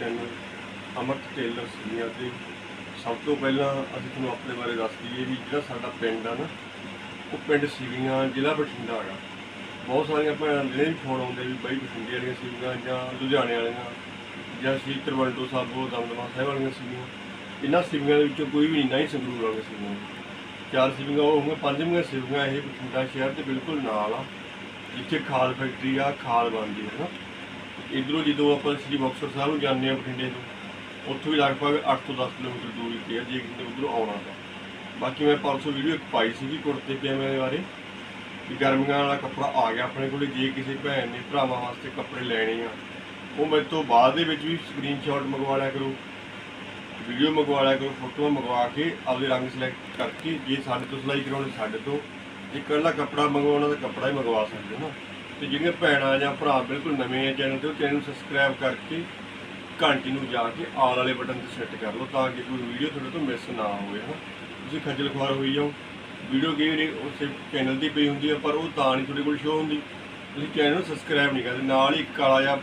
Channel ਅਮਰਤ tailor senior ਤੇ। ਸਭ ਤੋਂ ਪਹਿਲਾਂ ਅਸੀਂ ਤੁਹਾਨੂੰ ਆਪਣੇ ਬਾਰੇ ਦੱਸ ਦਈਏ ਵੀ ਜਿਹੜਾ ਸਾਡਾ ਪਿੰਡ ਆ ਨਾ, ਉਹ ਪਿੰਡ ਸਿਵੀਆਂ, ਜ਼ਿਲ੍ਹਾ ਬਠਿੰਡਾ ਹੈਗਾ। ਬਹੁਤ ਸਾਰੀਆਂ ਭੈਣਾਂ ਜਿਹੜੇ ਵੀ ਫੋਨ ਆਉਂਦੇ ਵੀ ਬਾਈ ਬਠਿੰਡੇ ਵਾਲੀਆਂ ਸਿਵੀਆਂ ਜਾਂ ਲੁਧਿਆਣੇ ਵਾਲੀਆਂ ਜਾਂ ਸ਼੍ਰੀ ਤਰਵੰਟੋ ਸਾਹਿਬੋ, ਦਮਦਮਾ ਸਾਹਿਬ ਵਾਲੀਆਂ ਸੀਵੀਆਂ। ਇਹਨਾਂ ਸਿਵੀਆਂ ਦੇ ਵਿੱਚੋਂ ਕੋਈ ਵੀ ਨਹੀਂ, ਨਾ ਹੀ ਸੰਗਰੂਰ ਵਾਲੀਆਂ ਸਿਵੀਆਂ। ਚਾਰ ਸਿਵੀਆਂ, ਉਹ ਹੋਣਗੀਆਂ, ਪੰਜਵੀਆਂ ਸਿਵੀਆਂ ਇਹ ਬਠਿੰਡਾ ਸ਼ਹਿਰ ਦੇ ਬਿਲਕੁਲ ਨਾਲ ਆ, ਜਿੱਥੇ ਖਾਲ ਫੈਕਟਰੀ ਆ, ਖਾਲ ਬਣਦੀ ਹੈ ਨਾ। ਇਧਰੋਂ ਜਦੋਂ ਆਪਾਂ ਸ੍ਰੀ ਮੁਕਤਸਰ ਸਾਹਿਬ ਨੂੰ ਜਾਂਦੇ ਆ ਬਠਿੰਡੇ ਤੋਂ, ਉੱਥੋਂ ਵੀ ਲਗਭਗ 8 ਤੋਂ 10 ਕਿਲੋਮੀਟਰ ਦੂਰੀ ਤੇ ਆ, ਜੇ ਕਿਸੇ ਨੇ ਉਧਰੋਂ ਆਉਣਾ ਤਾਂ। ਬਾਕੀ ਮੈਂ ਪਰਸੋਂ ਵੀਡੀਓ ਇੱਕ ਪਾਈ ਸੀਗੀ ਕੁੜਤੇ ਪਜਾਮੇ ਦੇ ਬਾਰੇ, ਵੀ ਗਰਮੀਆਂ ਵਾਲਾ ਕੱਪੜਾ ਆ ਗਿਆ ਆਪਣੇ ਕੋਲੇ, ਜੇ ਕਿਸੇ ਭੈਣ ਨੇ ਭਰਾਵਾਂ ਵਾਸਤੇ ਕੱਪੜੇ ਲੈਣੇ ਆ, ਉਹ ਮੇਰੇ ਤੋਂ ਬਾਅਦ ਦੇ ਵਿੱਚ ਵੀ ਸਕਰੀਨਸ਼ਾਟ ਮੰਗਵਾ ਲਿਆ ਕਰੋ, ਵੀਡੀਓ ਮੰਗਵਾ ਲਿਆ ਕਰੋ, ਫੋਟੋਆਂ ਮੰਗਵਾ ਕੇ ਆਪਦੇ ਰੰਗ ਸਿਲੈਕਟ ਕਰਕੇ, ਜੇ ਸਾਡੇ ਤੋਂ ਸਿਲਾਈ ਕਰਾਉਣੀ ਸਾਡੇ ਤੋਂ, ਜੇ ਇਕੱਲਾ ਕੱਪੜਾ ਮੰਗਵਾਉਣਾ ਤਾਂ ਕੱਪੜਾ ਹੀ ਮੰਗਵਾ ਸਕਦੇ ਹੋ ਨਾ। ਤੇ ਜਿਹੜੀਆਂ ਭੈਣਾਂ ਜਾਂ ਭਰਾ ਬਿਲਕੁਲ ਨਵੇਂ ਆ, ਚੈਨਲ ਤੇ, ਉਹ ਚੈਨਲ ਨੂੰ ਸਬਸਕ੍ਰਾਈਬ ਕਰਕੇ ਘੰਟੀ ਨੂੰ ਜਾ ਕੇ ਆਲ ਵਾਲੇ ਬਟਨ ਤੇ ਸੈੱਟ ਕਰ ਲਓ ਤਾਂ ਕਿ ਕੋਈ ਵੀਡੀਓ ਤੁਹਾਡੇ ਤੋਂ ਮਿਸ ਨਾ ਹੋਵੇ, ਹਨਾ? ਤੁਸੀਂ ਖੱਜਲ ਖੁਆਰ ਹੋਈ ਜਾਓ। ਵੀਡੀਓ ਕਈ ਵਾਰੀ ਉਸੇ ਚੈਨਲ ਦੀ ਪਈ ਹੁੰਦੀ ਹੈ ਪਰ ਉਹ ਤਾਂ ਨਹੀਂ ਤੁਹਾਡੇ ਕੋਲ ਸ਼ੋ ਹੁੰਦੀ। ਤੁਸੀਂ ਚੈਨਲ ਨੂੰ ਸਬਸਕ੍ਰਾਈਬ ਨਹੀਂ ਕਰਦੇ, ਨਾਲ ਹੀ ਕਾਲਾ ਜਿਹਾ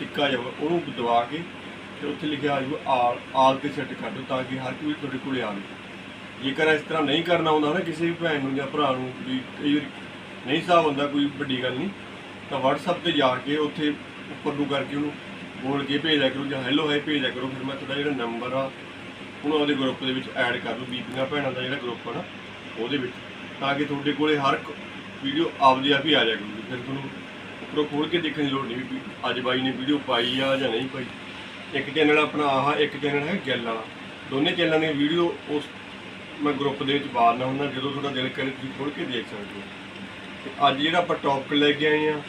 ਟਿੱਕਾ ਜਾਊਗਾ ਉਹਨੂੰ ਦਬਾ ਕੇ ਤੇ ਉੱਥੇ ਲਿਖਿਆ ਆ ਜਾਊਗਾ ਆਲ ਆਲ ਤੇ ਸੈੱਟ ਕਰ ਦਿਓ ਤਾਂ ਕਿ ਹਰ ਕੋਈ ਤੁਹਾਡੇ ਕੋਲ ਆਵੇ। ਜੇਕਰ ਇਸ ਤਰ੍ਹਾਂ ਨਹੀਂ ਕਰਨਾ ਆਉਂਦਾ ਨਾ, ਕਿਸੇ ਵੀ ਭੈਣ ਨੂੰ ਜਾਂ ਭਰਾ ਨੂੰ ਵੀ ਕਈ ਵਾਰੀ ਨਹੀਂ ਹਿਸਾਬ ਹੁੰਦਾ, ਕੋਈ ਵੱਡੀ ਗੱਲ ਨਹੀਂ। ਤਾਂ WhatsApp ਤੇ ਜਾ ਕੇ ਉੱਥੇ ਉੱਪਰ ਨੂੰ ਕਰਕੇ ਉਹਨੂੰ ਬੋਲ ਕੇ ਭੇਜਿਆ ਕਰੋ ਜਾਂ ਹੈਲੋ ਹਾਈ ਭੇਜਿਆ ਕਰੋ, ਫਿਰ ਮੈਂ ਤੁਹਾਡਾ ਜਿਹੜਾ ਨੰਬਰ ਆ, ਉਹਨੂੰ ਉਹਦੇ ਗਰੁੱਪ ਦੇ ਵਿੱਚ ਐਡ ਕਰ ਲਓ ਬੀਬੀਆਂ ਭੈਣਾਂ ਦਾ ਜਿਹੜਾ ਗਰੁੱਪ ਆ ਨਾ, ਉਹਦੇ ਵਿੱਚ। ਤਾਂ ਕਿ ਤੁਹਾਡੇ ਕੋਲੇ ਹਰ ਵੀਡੀਓ ਆਪਦੀ ਆਪ ਹੀ ਆ ਜਾਇਆ ਕਰੂਗੀ ਫਿਰ ਤੁਹਾਨੂੰ ਉੱਪਰੋਂ ਖੋਲ ਕੇ ਦੇਖਣ ਦੀ ਲੋੜ ਨਹੀਂ ਵੀ ਅੱਜ ਬਾਈ ਨੇ ਵੀਡੀਓ ਪਾਈ ਆ ਜਾਂ ਨਹੀਂ ਪਾਈ। ਇੱਕ ਚੈਨਲ ਆਪਣਾ ਆਹ, ਇੱਕ ਚੈਨਲ ਹੈ ਗਿੱਲ ਵਾਲਾ। ਦੋਨੇ ਚੈਨਲਾਂ ਦੀ ਵੀਡੀਓ ਉਸ ਮੈਂ ਗਰੁੱਪ ਦੇ ਵਿੱਚ ਬਾਹਰ ਹੁੰਦਾ, ਜਦੋਂ ਤੁਹਾਡਾ ਦਿਲ ਕਰੇ ਤੁਸੀਂ ਖੋਲ ਕੇ ਦੇਖ ਸਕਦੇ ਹੋ। ਤੇ ਅੱਜ ਜਿਹੜਾ ਆਪਾਂ ਟੌਪਿਕ ਲੈ ਕੇ ਆਏ ਆ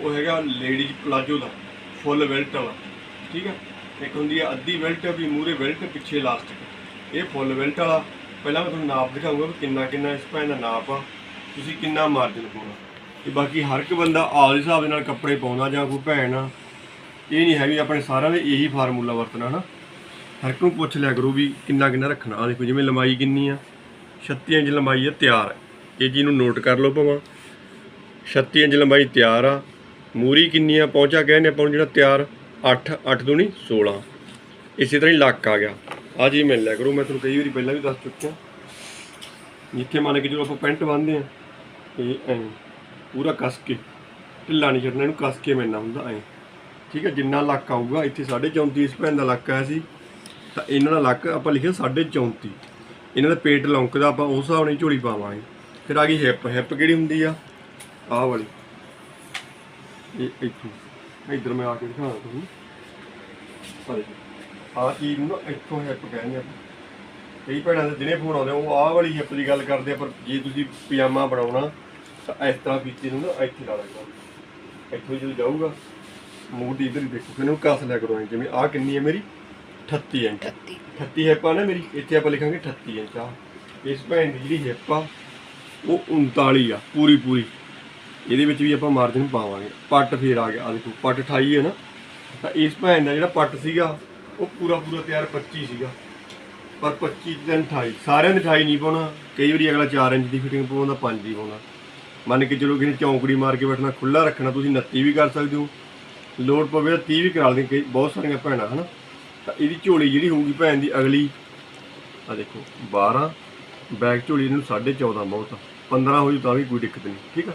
ਉਹ ਹੈਗਾ ਲੇਡੀਜ਼ ਪਲਾਜੋ ਦਾ ਫੁੱਲ ਬੈਲਟ ਵਾਲਾ, ਠੀਕ ਆ ਇੱਕ ਹੁੰਦੀ ਆ ਅੱਧੀ ਬੈਲਟ ਵੀ ਮੂਰੇ ਬੈਲਟ ਪਿੱਛੇ ਇਲਾਸਟਿਕ ਇਹ ਫੁੱਲ ਬੈਲਟ ਵਾਲਾ, ਪਹਿਲਾਂ ਮੈਂ ਤੁਹਾਨੂੰ ਨਾਪ ਦਿਖਾਊਂਗਾ ਕਿ ਕਿੰਨਾ ਕਿੰਨਾ ਇਸ ਭੈਣ ਦਾ ਨਾਪ ਆ। ਤੁਸੀਂ ਕਿੰਨਾ ਮਾਰਜਨ ਪਾਉਣਾ। ਤੇ ਬਾਕੀ ਹਰ ਇੱਕ ਬੰਦਾ ਆਪਦੇ ਹਿਸਾਬ ਦੇ ਨਾਲ ਕੱਪੜੇ ਪਾਉਂਦਾ ਜਾਂ ਕੋਈ ਭੈਣ ਆ। ਇਹ ਨਹੀਂ ਹੈ ਵੀ ਆਪਣੇ ਸਾਰਿਆਂ ਦੇ ਇਹੀ ਫਾਰਮੂਲਾ ਵਰਤਣਾ, ਹਨਾ? ਹਰ ਇੱਕ ਨੂੰ ਪੁੱਛ ਲਿਆ ਕਰੋ ਵੀ ਕਿੰਨਾ ਕਿੰਨਾ ਰੱਖਣਾ। ਆ ਦੇਖੋ, ਜਿਵੇਂ ਲੰਬਾਈ ਕਿੰਨੀ ਆ। 36 ਇੰਚ ਲੰਬਾਈ ਆ ਤਿਆਰ। ਇਹ ਜੀ ਨੂੰ ਨੋਟ ਕਰ ਲਓ ਭਾਵਾਂ। 36 ਇੰਚ ਲੰਬਾਈ ਤਿਆਰ ਆ। ਮੂਰੀ ਕਿੰਨੀ ਆ ਪਹੁੰਚਾ ਕਹਿੰਦੇ ਆਪਾਂ ਨੂੰ ਜਿਹੜਾ ਤਿਆਰ 8 8 ਦੂਣੀ 16 ਇਸੇ ਤਰ੍ਹਾਂ ਹੀ ਲੱਕ ਆ ਗਿਆ। ਆ ਜੀ ਮਿਲ ਲਿਆ ਕਰੋ, ਮੈਂ ਤੁਹਾਨੂੰ ਕਈ ਵਾਰੀ ਪਹਿਲਾਂ ਵੀ ਦੱਸ ਚੁੱਕਿਆ। ਜਿੱਥੇ ਮੰਨ ਕੇ ਜਦੋਂ ਆਪਾਂ ਪੈਂਟ ਬੰਨਦੇ ਆ ਇਹ ਐਂ, ਪੂਰਾ ਕੱਸ ਕੇ, ਢਿੱਲਾ ਨਹੀਂ ਛੱਡਣਾ, ਇਹਨੂੰ ਕੱਸ ਕੇ ਮਿਲਣਾ ਹੁੰਦਾ, ਐਂ। ਠੀਕ ਹੈ ਜਿੰਨਾ ਲੱਕ ਆਊਗਾ, ਇੱਥੇ 34.5 ਇਸ ਭੈਣ ਦਾ ਲੱਕ ਆਇਆ ਸੀ, ਤਾਂ ਇਹਨਾਂ ਦਾ ਲੱਕ ਆਪਾਂ ਲਿਖਿਆ 34.5 ਇਹਨਾਂ ਦਾ ਪੇਟ ਲੌਂਕਦਾ ਆਪਾਂ ਉਸ ਹਿਸਾਬ ਨਾਲ ਝੋਲੀ ਪਾਵਾਂਗੇ। ਫਿਰ ਆ ਗਈ ਹਿੱਪ ਹਿੱਪ ਕਿਹੜੀ ਹੁੰਦੀ ਆ? ਆਹ ਵਾਲੀ। ਇਹ ਇੱਥੋਂ। ਇੱਧਰ ਮੈਂ ਆ ਕੇ ਦਿਖਾਉਣਾ ਤੁਹਾਨੂੰ। ਆ ਦੇਖੋ ਆਹ ਚੀਜ਼ ਨੂੰ ਨਾ ਇੱਥੋਂ ਹਿੱਪ ਕਹਿੰਦੇ ਆਪਾਂ ਕਈ ਭੈਣਾਂ ਦੇ ਜਿਹਨੇ ਫੋਨ ਆਉਂਦੇ ਉਹ ਆਹ ਵਾਲੀ ਹਿੱਪ ਦੀ ਗੱਲ ਕਰਦੇ ਆ ਪਰ ਜੇ ਤੁਸੀਂ ਪਜਾਮਾ ਬਣਾਉਣਾ ਤਾਂ ਇਸ ਤਰ੍ਹਾਂ ਪੀਤੇ ਨੂੰ ਨਾ ਇੱਥੇ ਲਾ ਲੈਣਾ। ਇੱਥੋਂ ਜਦੋਂ ਜਾਊਗਾ ਮੂੰਹ ਦੀ ਇਧਰ ਹੀ ਦੇਖੋ ਫਿਰ ਇਹਨੂੰ ਕੱਸ ਲਿਆ ਕਰੋ ਜਿਵੇਂ ਆਹ ਕਿੰਨੀ ਹੈ ਮੇਰੀ? 38 ਇੰਚ। 38 38 ਹਿੱਪ ਆ ਨਾ ਮੇਰੀ ਇੱਥੇ ਆਪਾਂ ਲਿਖਾਂਗੇ 38 ਇੰਚ ਆ। ਇਸ ਭੈਣ ਦੀ ਜਿਹੜੀ ਹਿੱਪ ਆ ਉਹ 39 ਆ ਪੂਰੀ ਪੂਰੀ ਇਹਦੇ ਵਿੱਚ ਵੀ ਆਪਾਂ ਮਾਰਜਨ ਪਾਵਾਂਗੇ। ਪੱਟ ਫੇਰ ਆ ਗਿਆ। ਆ ਦੇਖੋ, ਪੱਟ 28 ਹੈ ਨਾ। ਤਾਂ ਇਸ ਭੈਣ ਦਾ ਜਿਹੜਾ ਪੱਟ ਸੀਗਾ, ਉਹ ਪੂਰਾ ਪੂਰਾ ਤਿਆਰ 25 ਸੀਗਾ। ਪਰ 25 ਤੇ 28 ਸਾਰਿਆਂ ਦੇ 28 ਨਹੀਂ ਪਾਉਣਾ। ਕਈ ਵਾਰੀ ਅਗਲਾ 4 ਇੰਚ ਦੀ ਫਿਟਿੰਗ ਪਾਉਂਦਾ 5 ਦੀ ਪਾਉਣਾ। ਮੰਨ ਕੇ ਚਲੋ ਕਿਸੇ ਨੇ ਚੌਂਕੜੀ ਮਾਰ ਕੇ ਬੈਠਣਾ ਖੁੱਲਾ ਰੱਖਣਾ, ਤੁਸੀਂ 29 ਵੀ ਕਰ ਸਕਦੇ ਹੋ। ਲੋਡ ਪਵੇ ਤਾਂ 30 ਵੀ ਕਰਾ ਲਦੇ ਕਈ ਬਹੁਤ ਸਾਰੀਆਂ ਭੈਣਾਂ, ਹਨਾ। ਤਾਂ ਇਹਦੀ ਝੋਲੀ ਜਿਹੜੀ ਹੋਊਗੀ ਭੈਣ ਦੀ ਅਗਲੀ ਆ ਦੇਖੋ 12 ਬੈਕ ਝੋਲੀ ਨੂੰ 14.5 ਬਹੁਤ ਆ। 15 ਹੋ ਜੂ ਤਾਂ ਵੀ ਕੋਈ ਦਿੱਕਤ ਨਹੀਂ, ਠੀਕ ਆ?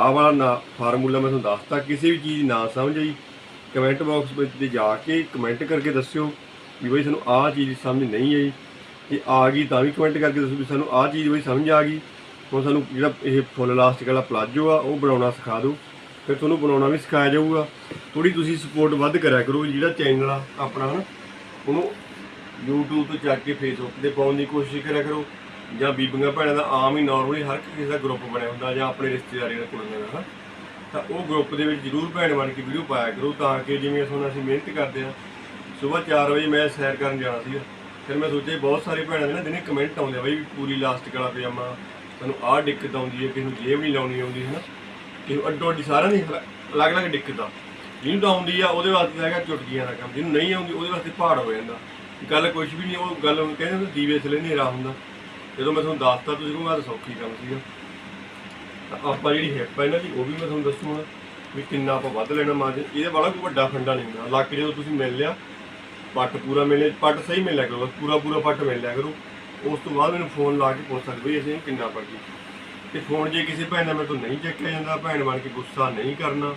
ਆਹ ਵਾਲਾ ਨਾ ਫਾਰਮੂਲਾ ਮੈਂ ਤੁਹਾਨੂੰ ਦੱਸਤਾ, ਕਿਸੇ ਵੀ ਚੀਜ਼ ਨਾ ਸਮਝ ਆਈ ਕਮੈਂਟ ਬਾਕਸ ਵਿੱਚ ਤੇ ਜਾ ਕੇ ਕਮੈਂਟ ਕਰਕੇ ਦੱਸਿਓ ਵੀ ਬਈ ਸਾਨੂੰ ਆਹ ਚੀਜ਼ ਸਮਝ ਨਹੀਂ ਆਈ ਜੇ ਆ ਗਈ ਤਾਂ ਵੀ ਕਮੈਂਟ ਕਰਕੇ ਦੱਸੋ ਵੀ ਸਾਨੂੰ ਆਹ ਚੀਜ਼ ਬਈ ਸਮਝ ਆ ਗਈ, ਹੁਣ ਸਾਨੂੰ ਜਿਹੜਾ ਇਹ ਫੁੱਲ ਲਾਸਟਿਕ ਵਾਲਾ ਪਲਾਜੋ ਆ, ਉਹ ਬਣਾਉਣਾ ਸਿਖਾ ਦਿਓ, ਫਿਰ ਤੁਹਾਨੂੰ ਬਣਾਉਣਾ ਵੀ ਸਿਖਾਇਆ ਜਾਊਗਾ। ਥੋੜੀ ਤੁਸੀਂ ਸਪੋਰਟ ਵੱਧ ਕਰਿਆ ਕਰੋ, ਜਿਹੜਾ ਚੈਨਲ ਆ ਆਪਣਾ, ਹਨਾ, ਉਹਨੂੰ YouTube ਤੋਂ ਚੱਕ ਕੇ Facebook ਤੇ ਪਾਉਣ ਦੀ ਕੋਸ਼ਿਸ਼ ਕਰਿਆ ਕਰੋ ਜਾਂ ਬੀਬੀਆਂ ਭੈਣਾਂ ਦਾ ਆਮ ਹੀ ਨਾਰਮਲੀ ਹਰ ਕਿਸੇ ਦਾ ਗਰੁੱਪ ਬਣਿਆ ਹੁੰਦਾ ਜਾਂ ਆਪਣੇ ਰਿਸ਼ਤੇਦਾਰੀਆਂ ਦਾ ਕੁੜੀਆਂ ਦਾ, ਹਨਾ? ਤਾਂ ਉਹ ਗਰੁੱਪ ਦੇ ਵਿੱਚ ਜਰੂਰ ਭੈਣ ਬਣ ਕੇ ਵੀਡੀਓ ਪਾਇਆ ਕਰੋ ਤਾਂ ਕਿ ਜਿਵੇਂ ਹੁਣ ਅਸੀਂ ਮਿਹਨਤ ਕਰਦੇ ਆ ਸਵੇਰ 4 ਵਜੇ ਮੈਂ ਸੈਰ ਕਰਨ ਜਾਣਾ ਸੀਗਾ। ਫਿਰ ਮੈਂ ਸੋਚਿਆ ਬਹੁਤ ਸਾਰੇ ਭੈਣਾਂ ਦੇ ਨਾ ਦਿਨੇ ਕਮੈਂਟ ਆਉਂਦੇ ਆ ਬਈ ਪੂਰੀ ਲਾਸਟਿਕ ਵਾਲਾ ਪਜਾਮਾ ਤੁਹਾਨੂੰ ਆਹ ਦਿੱਕਤ ਆਉਂਦੀ ਹੈ, ਕਿਸੇ ਨੂੰ ਜੇਬ ਨਹੀਂ ਲਾਉਣੀ ਆਉਂਦੀ ਹੈ ਨਾ ਕਿ ਅੱਡੋ ਅੱਡੀ ਸਾਰਿਆਂ ਦੀ ਅਲੱਗ-ਅਲੱਗ ਦਿੱਕਤ ਆ। ਜਿਹਨੂੰ ਤਾਂ ਆਉਂਦੀ ਆ, ਉਹਦੇ ਵਾਸਤੇ ਹੈਗਾ ਚੁਟਕੀਆਂ ਦਾ ਕੰਮ। ਜਿਹਨੂੰ ਨਹੀਂ ਆਉਂਦੀ, ਉਹਦੇ ਵਾਸਤੇ ਪਹਾੜ ਹੋ ਜਾਂਦਾ। ਗੱਲ ਕੁਝ ਵੀ ਨਹੀਂ, ਉਹ ਗੱਲ ਕਹਿੰਦੇ ਹੁੰਦੇ ਦੀਵੇ ਥਲੇ ਹਨੇਰਾ ਹੁੰਦਾ। ਜਦੋਂ ਮੈਂ ਤੁਹਾਨੂੰ ਦੱਸਤਾ, ਤੁਸੀਂ ਕਹੋਗੇ, ਆਹ ਤਾਂ ਸੌਖੀ ਕੰਮ ਸੀਗਾ ਤਾਂ ਆਪਾਂ ਜਿਹੜੀ ਹਿੱਪ ਹੈ ਇਹਨਾਂ ਦੀ, ਉਹ ਵੀ ਮੈਂ ਤੁਹਾਨੂੰ ਦੱਸੂਗਾ ਵੀ ਕਿੰਨਾ ਆਪਾਂ ਵੱਧ ਲੈਣਾ ਮਾਰਜਨ ਇਹਦੇ ਵਾਲਾ ਕੋਈ ਵੱਡਾ ਫੰਡਾ ਨਹੀਂ ਹੁੰਦਾ। ਲੱਕ ਜਦੋਂ ਤੁਸੀਂ ਮਿਲ ਲਿਆ, ਪੱਟ ਪੂਰਾ ਮਿਲੇ, ਪੱਟ ਸਹੀ ਮਿਲਿਆ ਕਰੋ, ਬਸ ਪੂਰਾ ਪੂਰਾ ਪੱਟ ਮਿਲ ਲਿਆ ਕਰੋ। ਉਸ ਤੋਂ ਬਾਅਦ ਮੈਨੂੰ ਫੋਨ ਲਾ ਕੇ ਪੁੱਛ ਸਕਦੇ ਵੀ ਅਸੀਂ ਇਹਨੂੰ ਕਿੰਨਾ ਪੱਟੀ ਤੇ ਫੋਨ ਜੇ ਕਿਸੇ ਭੈਣ ਦਾ ਮੇਰੇ ਤੋਂ ਨਹੀਂ ਚੱਕਿਆ ਜਾਂਦਾ, ਭੈਣ ਬਣ ਕੇ ਗੁੱਸਾ ਨਹੀਂ ਕਰਨਾ।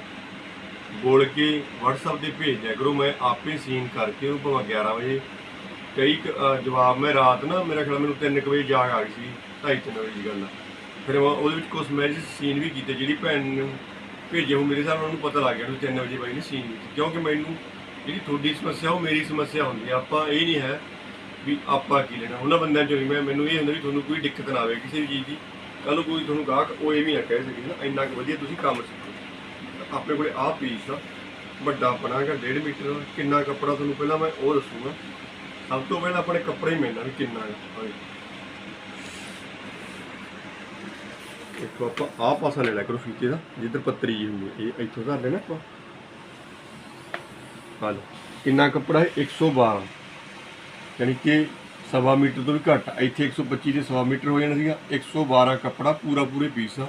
ਬੋਲ ਕੇ WhatsApp ਤੇ ਭੇਜ ਦਿਆ ਕਰੋ, ਮੈਂ ਆਪੇ ਸੀਨ ਕਰਕੇ ਉਹ ਭਾਵੇਂ 11 ਵਜੇ ਕਈ ਕੁ, ਜਵਾਬ ਮੈਂ ਰਾਤ ਨਾ ਮੇਰਾ ਖਿਆਲ ਮੈਨੂੰ 3 ਵਜੇ ਜਾਗ ਆ ਗਈ ਸੀ 2:30 ਵਜੇ ਦੀ ਗੱਲ ਆ। ਫਿਰ ਮੈਂ ਉਹਦੇ ਵਿੱਚ ਕੁਝ ਮੈਸੇਜ ਸੀਨ ਵੀ ਕੀਤੇ ਜਿਹੜੀ ਭੈਣ ਨੂੰ ਭੇਜੇ ਉਹ ਮੇਰੇ ਹਿਸਾਬ ਨਾਲ ਉਹਨੂੰ ਪਤਾ ਲੱਗ ਗਿਆ ਕਿ 3 ਵਜੇ ਬਾਈ ਨੇ ਸੀਨ ਕੀਤੀ। ਕਿਉਂਕਿ ਮੈਨੂੰ ਜਿਹੜੀ ਤੁਹਾਡੀ ਸਮੱਸਿਆ ਉਹ ਮੇਰੀ ਸਮੱਸਿਆ ਹੁੰਦੀ ਆ। ਆਪਾਂ ਇਹ ਨਹੀਂ ਹੈ ਵੀ ਆਪਾਂ ਕੀ ਲੈਣਾ। ਉਹਨਾਂ ਬੰਦਿਆਂ ਚੋਂ ਨਹੀਂ ਮੈਂ ਮੈਨੂੰ ਇਹ ਹੁੰਦਾ ਵੀ ਤੁਹਾਨੂੰ ਕੋਈ ਦਿੱਕਤ ਨਾ ਆਵੇ ਕਿਸੇ ਵੀ ਚੀਜ਼ ਦੀ। ਕੱਲ ਨੂੰ ਕੋਈ ਤੁਹਾਨੂੰ ਗਾਹਕ ਉਹ ਇਹ ਵੀ ਨਾ ਕਹਿ ਸਕੇ ਨਾ ਇੰਨਾ ਕੁ ਵਧੀਆ ਤੁਸੀਂ ਕੰਮ ਸਿੱਖੋ। ਆਪਣੇ ਕੋਲੇ ਆਹ ਪੀਸ ਆ ਵੱਡਾ ਆਪਣਾ ਹੈਗਾ 1.5 ਮੀਟਰ ਕਿੰਨਾ ਕੱਪੜਾ ਤੁਹਾਨੂੰ ਪਹਿਲਾਂ ਮੈਂ ਉਹ ਦੱਸੂਗਾ। ਸਭ ਤੋਂ ਪਹਿਲਾਂ ਆਪਣੇ ਕੱਪੜੇ ਮਿਲਣਾ ਵੀ ਕਿੰਨਾ ਹੈ। ਇੱਕ ਆਪਾਂ ਆਹ ਪਾਸਾ ਲੈ ਲਿਆ ਕਰੋ ਫੀਤੇ ਦਾ, ਜਿੱਧਰ ਪੱਤਰੀ ਜੀ ਹੁੰਦੀ ਹੈ। ਇਹ ਇੱਥੋਂ ਧਰ ਲੈਣਾ ਆਪਾਂ। ਹਾਂ ਕਿੰਨਾ ਕੱਪੜਾ ਹੈ? 112 ਯਾਨੀ ਕਿ ਸਵਾ ਮੀਟਰ ਤੋਂ ਵੀ ਘੱਟ। ਇੱਥੇ 125 ਦੇ ਸਵਾ ਮੀਟਰ ਹੋ ਜਾਣਾ ਸੀਗਾ। 112 ਕੱਪੜਾ, ਪੂਰਾ ਪੂਰੇ ਪੀਸ ਆ।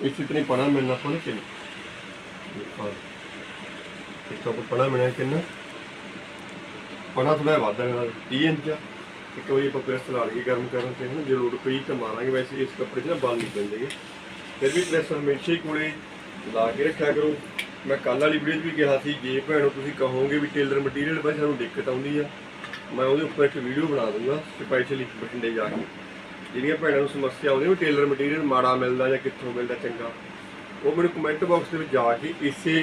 ਇਸੇ ਤਰ੍ਹਾਂ ਪਣਾ ਮਿਲਣਾ ਆਪਾਂ ਨੂੰ ਕਿੰਨਾ? ਇੱਕ ਆਪਾਂ ਪਣਾ ਮਿਲਿਆ ਕਿੰਨਾ? ਪਣਾ ਥੋੜਾ ਵੱਧ ਹੈ 30 ਇੰਚ ਇੱਕ ਵਾਰੀ ਆਪਾਂ ਪ੍ਰੈਸ ਲਾ ਲਈਏ, ਗਰਮ ਕਰਨ ਤੇ ਨਾ ਜੇ ਲੋੜ ਪਈ ਤਾਂ ਮਾਰਾਂਗੇ। ਵੈਸੇ ਇਸ ਕੱਪੜੇ 'ਚ ਨਾ ਬਲ ਨਹੀਂ ਪੈਂਦੇਗੇ ਫਿਰ ਵੀ ਪ੍ਰੈਸ ਹਮੇਸ਼ਾ ਹੀ ਕੋਲੇ ਲਾ ਕੇ ਰੱਖਿਆ ਕਰੋ। ਮੈਂ ਕੱਲ ਵਾਲੀ ਵੀਡੀਓ 'ਚ ਵੀ ਕਿਹਾ ਸੀ, ਜੇ ਭੈਣੋ ਤੁਸੀਂ ਕਹੋਗੇ ਵੀ ਟੇਲਰ ਮਟੀਰੀਅਲ ਬਾਈ, ਸਾਨੂੰ ਦਿੱਕਤ ਆਉਂਦੀ ਆ, ਮੈਂ ਉਹਦੇ ਉੱਪਰ ਇੱਕ ਵੀਡੀਓ ਬਣਾ ਦੂੰਗਾ ਸਪੈਸ਼ਲੀ ਬਠਿੰਡੇ ਜਾ ਕੇ। ਜਿਹੜੀਆਂ ਭੈਣਾਂ ਨੂੰ ਸਮੱਸਿਆ ਆਉਂਦੀ ਵੀ ਟੇਲਰ ਮਟੀਰੀਅਲ ਮਾੜਾ ਮਿਲਦਾ ਜਾਂ ਕਿੱਥੋਂ ਮਿਲਦਾ ਚੰਗਾ, ਉਹ ਮੈਨੂੰ ਕਮੈਂਟ ਬਾਕਸ ਦੇ ਵਿੱਚ ਜਾ ਕੇ ਇਸੇ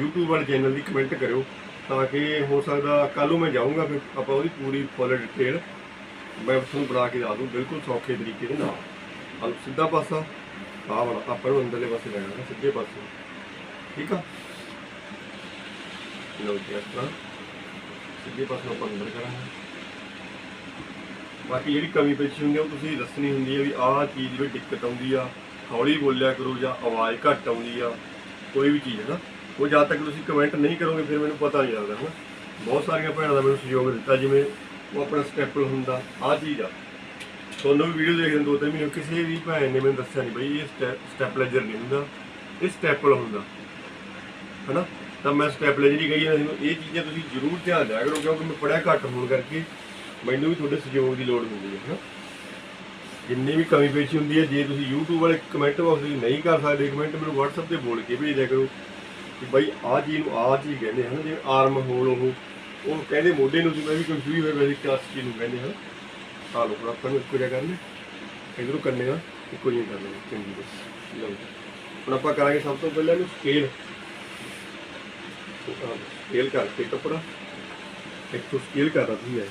YouTube ਵਾਲੇ ਚੈਨਲ ਦੀ ਕਮੈਂਟ ਕਰਿਓ। ਤਾਂ ਕਿ ਹੋ ਸਕਦਾ ਕੱਲ ਨੂੰ ਮੈਂ ਜਾਊਂਗਾ ਫਿਰ ਆਪਾਂ ਉਹਦੀ ਪੂਰੀ ਫੁੱਲ ਡਿਟੇਲ ਮੈਂ ਤੁਹਾਨੂੰ ਬਣਾ ਕੇ ਦੱਸ ਦੂੰ, ਬਿਲਕੁਲ ਸੌਖੇ ਤਰੀਕੇ ਦੇ ਨਾਲ। ਆਹ ਸਿੱਧਾ ਪਾਸਾ, ਆਹ ਵਾਲਾ, ਆਪਾਂ ਨੂੰ ਅੰਦਰਲੇ ਪਾਸੇ ਲੈਣਾ ਹੈ ਸਿੱਧੇ ਪਾਸੇ। ਠੀਕ ਆ? ਲਓ ਜੀ, ਇਸ ਤਰ੍ਹਾਂ। ਸਿੱਧੇ ਪਾਸੇ ਨੂੰ ਆਪਾਂ ਅੰਦਰ ਕਰਾਂਗੇ। ਬਾਕੀ ਜਿਹੜੀ ਕਮੀ ਪੇਸ਼ੀ ਹੁੰਦੀ ਆ, ਉਹ ਤੁਸੀਂ ਦੱਸਣੀ ਹੁੰਦੀ ਹੈ ਵੀ ਆਹ ਚੀਜ਼ ਵਿੱਚ ਦਿੱਕਤ ਆਉਂਦੀ ਆ, ਹੌਲੀ ਬੋਲਿਆ ਕਰੋ ਜਾਂ ਆਵਾਜ਼ ਘੱਟ ਆਉਂਦੀ ਆ, ਕੋਈ ਵੀ ਚੀਜ਼ ਹੈ ਨਾ। ਉਹ ਜਦ ਤੱਕ ਤੁਸੀਂ ਕਮੈਂਟ ਨਹੀਂ ਕਰੋਗੇ, ਫਿਰ ਮੈਨੂੰ ਪਤਾ ਨਹੀਂ ਲੱਗਦਾ, ਹਨਾ? ਬਹੁਤ ਸਾਰੀਆਂ ਭੈਣਾਂ ਦਾ ਮੈਨੂੰ ਸਹਿਯੋਗ ਦਿੱਤਾ, ਜਿਵੇਂ ਉਹ ਆਪਣਾ ਸਟੈਪਲ ਹੁੰਦਾ, ਆਹ ਚੀਜ਼ ਆ। ਤੁਹਾਨੂੰ ਵੀ ਵੀਡੀਓ ਦੇਖਦੇ ਨੂੰ ਦੋ ਤਿੰਨ ਮਹੀਨੇ, ਕਿਸੇ ਵੀ ਭੈਣ ਨੇ ਮੈਨੂੰ ਦੱਸਿਆ ਨਹੀਂ ਬਈ, ਇਹ ਸਟੈਪਲਾਈਜ਼ਰ ਨਹੀਂ ਹੁੰਦਾ, ਇਹ ਸਟੈਪਲ ਹੁੰਦਾ, ਹਨਾ? ਤਾਂ ਮੈਂ ਸਟੈਪਲਾਈਜ਼ਰ ਹੀ ਕਹੀ ਜਾਂਦਾ ਇਹ ਚੀਜ਼ਾਂ ਤੁਸੀਂ ਜ਼ਰੂਰ ਧਿਆਨ ਦਿਆ ਕਰੋ, ਕਿਉਂਕਿ ਮੈਂ ਪੜਿਆ ਘੱਟ ਹੋਣ ਕਰਕੇ ਮੈਨੂੰ ਵੀ ਤੁਹਾਡੇ ਸਹਿਯੋਗ ਦੀ ਲੋੜ ਹੁੰਦੀ ਹੈ, ਹਨਾ? ਜਿੰਨੀ ਵੀ ਕਮੀ ਪੇਸ਼ੀ ਹੁੰਦੀ ਹੈ, ਜੇ ਤੁਸੀਂ YouTube ਵਾਲੇ ਕਮੈਂਟ ਬਾਕਸ ਵਿੱਚ ਨਹੀਂ ਕਰ ਸਕਦੇ ਕਮੈਂਟ ਮੈਨੂੰ WhatsApp ਤੇ ਬੋਲ ਕੇ ਭੇਜ ਦਿਆ ਕਰੋ। ਕਿ ਬਾਈ ਆਹ ਚੀਜ਼ ਨੂੰ ਆਹ ਚੀਜ਼ ਕਹਿੰਦੇ ਹਨ, ਜਿਵੇਂ ਆਰਮ ਹੋਲ ਉਹ ਉਹ ਕਹਿੰਦੇ ਮੋਢੇ ਨੂੰ ਸੀ ਮੈਂ ਵੀ ਕੰਫਿਊਜ਼ ਹੋਇਆ ਵੈਸੇ ਕਿਸ ਚੀਜ਼ ਨੂੰ ਕਹਿੰਦੇ ਹਨ। ਆ ਲੋ ਆਪਾਂ ਨੂੰ ਇੱਕੋ ਜਿਹਾ ਕਰਨੇ ਇਧਰੋਂ ਕਰਨੇ ਆ, ਇੱਕੋ ਜਿਹਾ ਕਰਨੇ ਚੰਗੀ ਬਸ ਲਓ ਹੁਣ ਆਪਾਂ ਕਰਾਂਗੇ ਸਭ ਤੋਂ ਪਹਿਲਾਂ ਇਹਨੂੰ ਸਕੇਲ ਸਕੇਲ ਕਰਕੇ ਕੱਪੜਾ। ਇੱਕ ਤੋਂ ਸਕੇਲ ਕਰਦਾ ਤੁਸੀਂ ਐ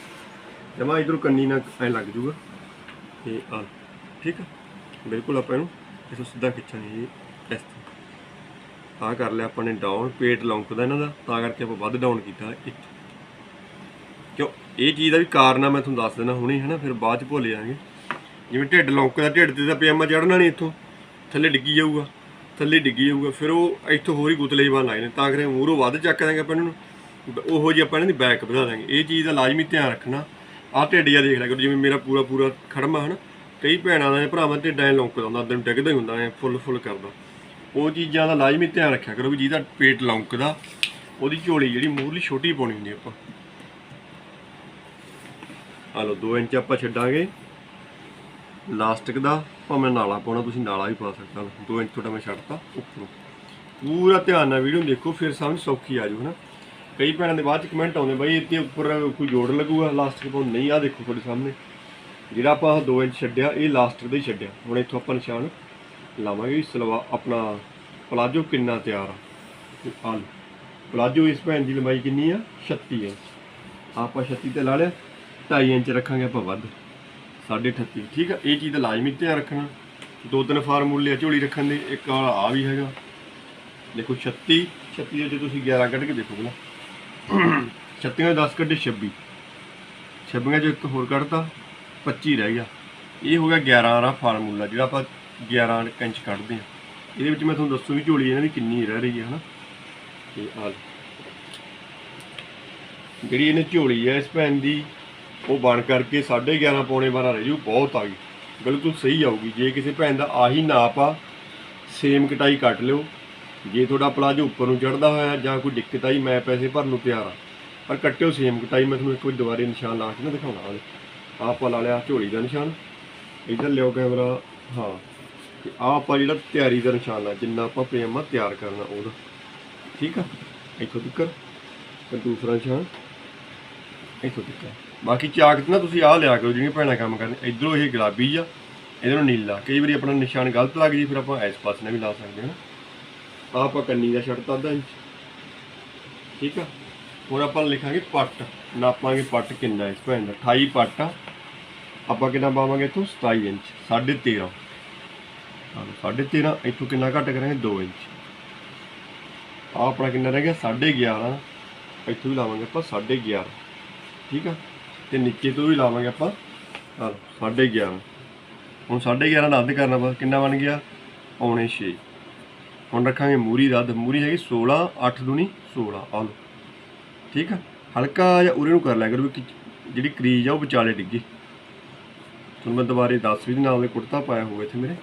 ਜਮਾ ਇਧਰੋਂ ਕੰਨੀ ਨਾਲ ਐ ਲੱਗ ਜੂਗਾ। ਤੇ ਆ ਠੀਕ ਆ? ਬਿਲਕੁਲ ਆਪਾਂ ਇਹਨੂੰ ਇਸਨੂੰ ਸਿੱਧਾ ਖਿੱਚਾਂਗੇ ਇਸ ਤਰ੍ਹਾਂ। ਆਹ ਕਰ ਲਿਆ ਆਪਾਂ ਨੇ ਡਾਊਨ ਪੇਟ ਲੌਂਕਦਾ ਇਹਨਾਂ ਦਾ, ਤਾਂ ਕਰਕੇ ਆਪਾਂ ਵੱਧ ਡਾਊਨ ਕੀਤਾ ਇੱਕ। ਕਿਉਂ? ਇਹ ਚੀਜ਼ ਦਾ ਵੀ ਕਾਰਨ ਆ, ਮੈਂ ਤੁਹਾਨੂੰ ਦੱਸ ਦੇਣਾ ਹੁਣੇ, ਹਨਾ, ਫਿਰ ਬਾਅਦ ਚ ਭੁੱਲ ਜਾਾਂਗੇ ਜਿਵੇਂ ਢਿੱਡ ਲੌਂਕਦਾ ਢਿੱਡ ਤੇ ਤਾਂ ਪਜਾਮਾ ਚੜਨਾ ਨਹੀਂ ਇੱਥੋਂ। ਥੱਲੇ ਡਿੱਗੀ ਜਾਊਗਾ, ਥੱਲੇ ਡਿੱਗੀ ਜਾਊਗਾ, ਫਿਰ ਉਹ ਇੱਥੋਂ ਹੋਰ ਹੀ ਗੁਤਲੇ ਜਵਾਨ ਲਾਏ ਨੇ ਤਾਂ ਕਰਕੇ ਮੂਹਰੋਂ ਵੱਧ ਚੱਕ ਦਾਂਗੇ ਆਪਾਂ ਇਹਨਾਂ ਨੂੰ। ਬ- ਉਹੋ ਜਿਹੀ ਆਪਾਂ ਇਹਨਾਂ ਦੀ ਬੈਕ ਵਧਾ ਦਾਂਗੇ। ਇਹ ਚੀਜ਼ ਦਾ ਲਾਜ਼ਮੀ ਧਿਆਨ ਰੱਖਣਾ। ਆਹ ਢਿੱਡ ਜਿਹਾ ਦੇਖ ਲਿਆ ਕਰੋ ਜਿਵੇਂ ਮੇਰਾ ਪੂਰਾ ਪੂਰਾ ਖੜਮਾ, ਹਨ, ਕਈ ਭੈਣਾਂ ਦਾ, ਭਰਾਵਾਂ ਢਿੱਡਾਂ ਐ ਲੌਂਕਦਾ ਹੁੰਦਾ ਅੰਦਰ ਨੂੰ ਡਿੱਗਦਾ ਹੀ ਹੁੰਦਾ, ਐ ਫੁੱਲ ਫੁੱਲ ਕਰਦਾ। ਉਹ ਚੀਜ਼ਾਂ ਦਾ ਲਾਜ਼ਮੀ ਧਿਆਨ ਰੱਖਿਆ ਕਰੋ ਵੀ ਜਿਹਦਾ ਪੇਟ ਲੌਂਕਦਾ, ਉਹਦੀ ਝੋਲੀ ਜਿਹੜੀ ਮੂਹਰਲੀ ਛੋਟੀ ਪਾਉਣੀ ਹੁੰਦੀ ਆਪਾਂ। ਆ ਲਓ 2 ਇੰਚ ਆਪਾਂ ਛੱਡਾਂਗੇ। ਲਾਸਟਿਕ ਦਾ, ਭਾਵੇਂ ਨਾਲਾ ਪਾਉਣਾ, ਤੁਸੀਂ ਨਾਲਾ ਵੀ ਪਾ ਸਕਦੇ। ਹੋ 2 ਇੰਚ ਤੁਹਾਡਾ ਮੈਂ ਛੱਡਤਾ, ਉੱਪਰੋਂ। ਪੂਰਾ ਧਿਆਨ ਨਾਲ ਵੀਡੀਓ ਦੇਖੋ, ਫਿਰ ਸਮਝ ਸੌਖੀ ਆ ਜਾਊ ਹਨਾ। ਕਈ ਭੈਣਾਂ ਦੇ ਬਾਅਦ ਚ ਕਮੈਂਟ ਆਉਂਦੇ ਬਾਈ, ਇੱਥੇ ਉੱਪਰ ਕੋਈ ਜੋੜ ਲੱਗੂਗਾ ਲਾਸਟਿਕ ਪਾਉਣ। ਨਹੀਂ ਆ ਦੇਖੋ ਤੁਹਾਡੇ ਸਾਹਮਣੇ। ਜਿਹੜਾ ਆਪਾਂ 2 ਇੰਚ ਛੱਡਿਆ, ਇਹ ਲਾਸਟਿਕ ਦਾ ਹੀ ਛੱਡਿਆ। ਹੁਣ ਇੱਥੋਂ ਆਪਾਂ ਨਿਸ਼ਾਨ ਲਾਵਾਂਗੇ ਸਲਵਾ ਆਪਣਾ ਪਲਾਜੋ ਕਿੰਨਾ ਤਿਆਰ ਆ? ਤੇ ਆ ਪਲਾਜੋ ਇਸ ਭੈਣ ਦੀ ਲੰਬਾਈ ਕਿੰਨੀ ਆ? 36 ਇੰਚ। ਆਪਾਂ 36 ਤੇ ਲਾ ਲਿਆ 2.5 ਇੰਚ ਰੱਖਾਂਗੇ ਆਪਾਂ ਵੱਧ। 38 ਠੀਕ ਆ? ਇਹ ਚੀਜ਼ ਦਾ ਲਾਜ਼ਮੀ ਧਿਆਨ ਰੱਖਣਾ। ਦੋ ਤਿੰਨ ਫਾਰਮੂਲੇ ਆ ਝੋਲੀ ਰੱਖਣ ਦੇ, ਇੱਕ ਵਾਲਾ ਆ ਵੀ ਹੈਗਾ। ਦੇਖੋ 36 36 ਦੇ ਵਿੱਚ ਤੁਸੀਂ 11 ਕੱਢ ਕੇ ਦੇਖੋ ਨਾ 36 ਦੇ 10 ਕੱਢੇ 26 26 ਚੋਂ ਇੱਕ ਹੋਰ ਕੱਢਤਾ 25 ਰਹਿ ਗਿਆ। ਇਹ ਹੋ ਗਿਆ 11 ਵਾਲਾ ਫਾਰਮੂਲਾ, ਜਿਹੜਾ ਆਪਾਂ 11 ਇੰਚ ਕੱਢਦੇ ਆ ਇਹਦੇ ਵਿੱਚ ਮੈਂ ਤੁਹਾਨੂੰ ਦੱਸੂ ਵੀ ਝੋਲੀ ਇਹਨਾਂ ਦੀ ਕਿੰਨੀ ਰਹਿ ਰਹੀ ਹੈ, ਹਨਾ? ਤੇ ਆ ਜਿਹੜੀ ਇਹਨੇ ਝੋਲੀ ਹੈ, ਇਸ ਭੈਣ ਦੀ, ਉਹ ਬਣ ਕਰਕੇ 11.5 ਪੌਣੇ 12 ਰਹਿ ਜੂ, ਬਹੁਤ ਆ ਗਈ। ਬਿਲਕੁਲ ਸਹੀ ਆਊਗੀ। ਜੇ ਕਿਸੇ ਭੈਣ ਦਾ ਆਹੀ ਨਾਪ ਆ ਸੇਮ ਕਟਾਈ ਕੱਟ ਲਿਓ। ਜੇ ਤੁਹਾਡਾ ਪਲਾਜੋ ਉੱਪਰ ਨੂੰ ਚੜਦਾ ਹੋਇਆ ਜਾਂ ਕੋਈ ਦਿੱਕਤ ਆਈ, ਮੈਂ ਪੈਸੇ ਭਰਨ ਨੂੰ ਤਿਆਰ ਆ। ਪਰ ਕੱਟਿਓ ਸੇਮ ਕਟਾਈ, ਮੈਂ ਤੁਹਾਨੂੰ ਇੱਕ ਵਾਰੀ ਦੁਬਾਰੇ ਨਿਸ਼ਾਨ ਲਾ ਕੇ ਨਾ ਦਿਖਾਉਣਾ ਆਹ ਦੇਖੋ। ਲਾ ਲਿਆ ਝੋਲੀ ਦਾ ਨਿਸ਼ਾਨ। ਇੱਧਰ ਲਿਓ ਕੈਮਰਾ। ਹਾਂ। ਤੇ ਆਹ ਆਪਾਂ ਜਿਹੜਾ ਤਿਆਰੀ ਦਾ ਨਿਸ਼ਾਨ ਆ, ਜਿੰਨਾ ਆਪਾਂ ਪ੍ਰੇਮ ਆ ਤਿਆਰ ਕਰਨਾ ਉਹਦਾ। ਠੀਕ ਆ? ਇੱਥੋਂ ਤੱਕ। ਤੇ ਦੂਸਰਾ ਨਿਸ਼ਾਨ। ਇੱਥੋਂ ਤੱਕ। ਬਾਕੀ ਚਾਕ ਤੇ ਨਾ ਤੁਸੀਂ ਆਹ ਲਿਆ ਕਰੋ, ਜਿਹੜੀਆਂ ਭੈਣਾਂ ਕੰਮ ਕਰਦੇ ਇਧਰੋਂ ਇਹ ਗੁਲਾਬੀ ਆ ਇਧਰੋਂ ਨੀਲਾ ਕਈ ਵਾਰੀ ਆਪਣਾ ਨਿਸ਼ਾਨ ਗਲਤ ਲੱਗ ਜੀ ਫਿਰ ਆਪਾਂ ਇਸ ਪਾਸੇ ਨਾਲ ਵੀ ਲਾ ਸਕਦੇ ਹਾਂ ਆਹ ਆਪਾਂ ਕੰਨੀ ਦਾ ਛੱਡਤਾ ਅੱਧਾ ਇੰਚ ਠੀਕ ਆ? ਹੁਣ ਆਪਾਂ ਲਿਖਾਂਗੇ ਪੱਟ। ਨਾਪਾਂਗੇ ਪੱਟ ਕਿੰਨਾ ਇਸ ਭੈਣ ਦਾ? 28 ਪੱਟ ਆ। ਆਪਾਂ ਕਿੰਨਾ ਪਾਵਾਂਗੇ ਇੱਥੋਂ? 27 ਇੰਚ। 13.5 ਹਾਂ 13.5 ਇੱਥੋਂ ਕਿੰਨਾ ਘੱਟ ਕਰਾਂਗੇ? 2 ਇੰਚ। ਆ ਆਪਣਾ ਕਿੰਨਾ ਰਹਿ ਗਿਆ? 11.5 ਇੱਥੋਂ ਵੀ ਲਾਵਾਂਗੇ ਆਪਾਂ 11.5 ਠੀਕ ਆ? ਤੇ ਨੀਚੇ ਤੋਂ ਵੀ ਲਾਵਾਂਗੇ ਆਪਾਂ, ਹਾਂ 11.5 ਹੁਣ 11.5 ਦਾ ਅੱਧ ਕਰਨਾ ਬਸ ਕਿੰਨਾ ਬਣ ਗਿਆ? ਪੌਣੇ 6 ਹੁਣ ਰੱਖਾਂਗੇ ਮੂਰੀ ਦਾ ਅੱਧ ਮੂਰੀ ਹੈਗੀ 16 8 ਦੂਣੀ 16 ਆ ਲਓ। ਠੀਕ ਆ? ਹਲਕਾ ਜਿਹਾ ਉਰੇ ਨੂੰ ਕਰ ਲਿਆ ਕਰੋ ਕਿ ਜਿਹੜੀ ਕਰੀਜ ਆ ਉਹ ਵਿਚਾਲੇ ਡਿੱਗੀ। ਤੁਹਾਨੂੰ ਮੈਂ ਦੁਬਾਰੇ ਦੱਸ ਵੀ ਨਾਲ ਦੇ ਕੁੜਤਾ ਪਾਇਆ ਹੋਇਆ ਇੱਥੇ ਮੇਰੇ।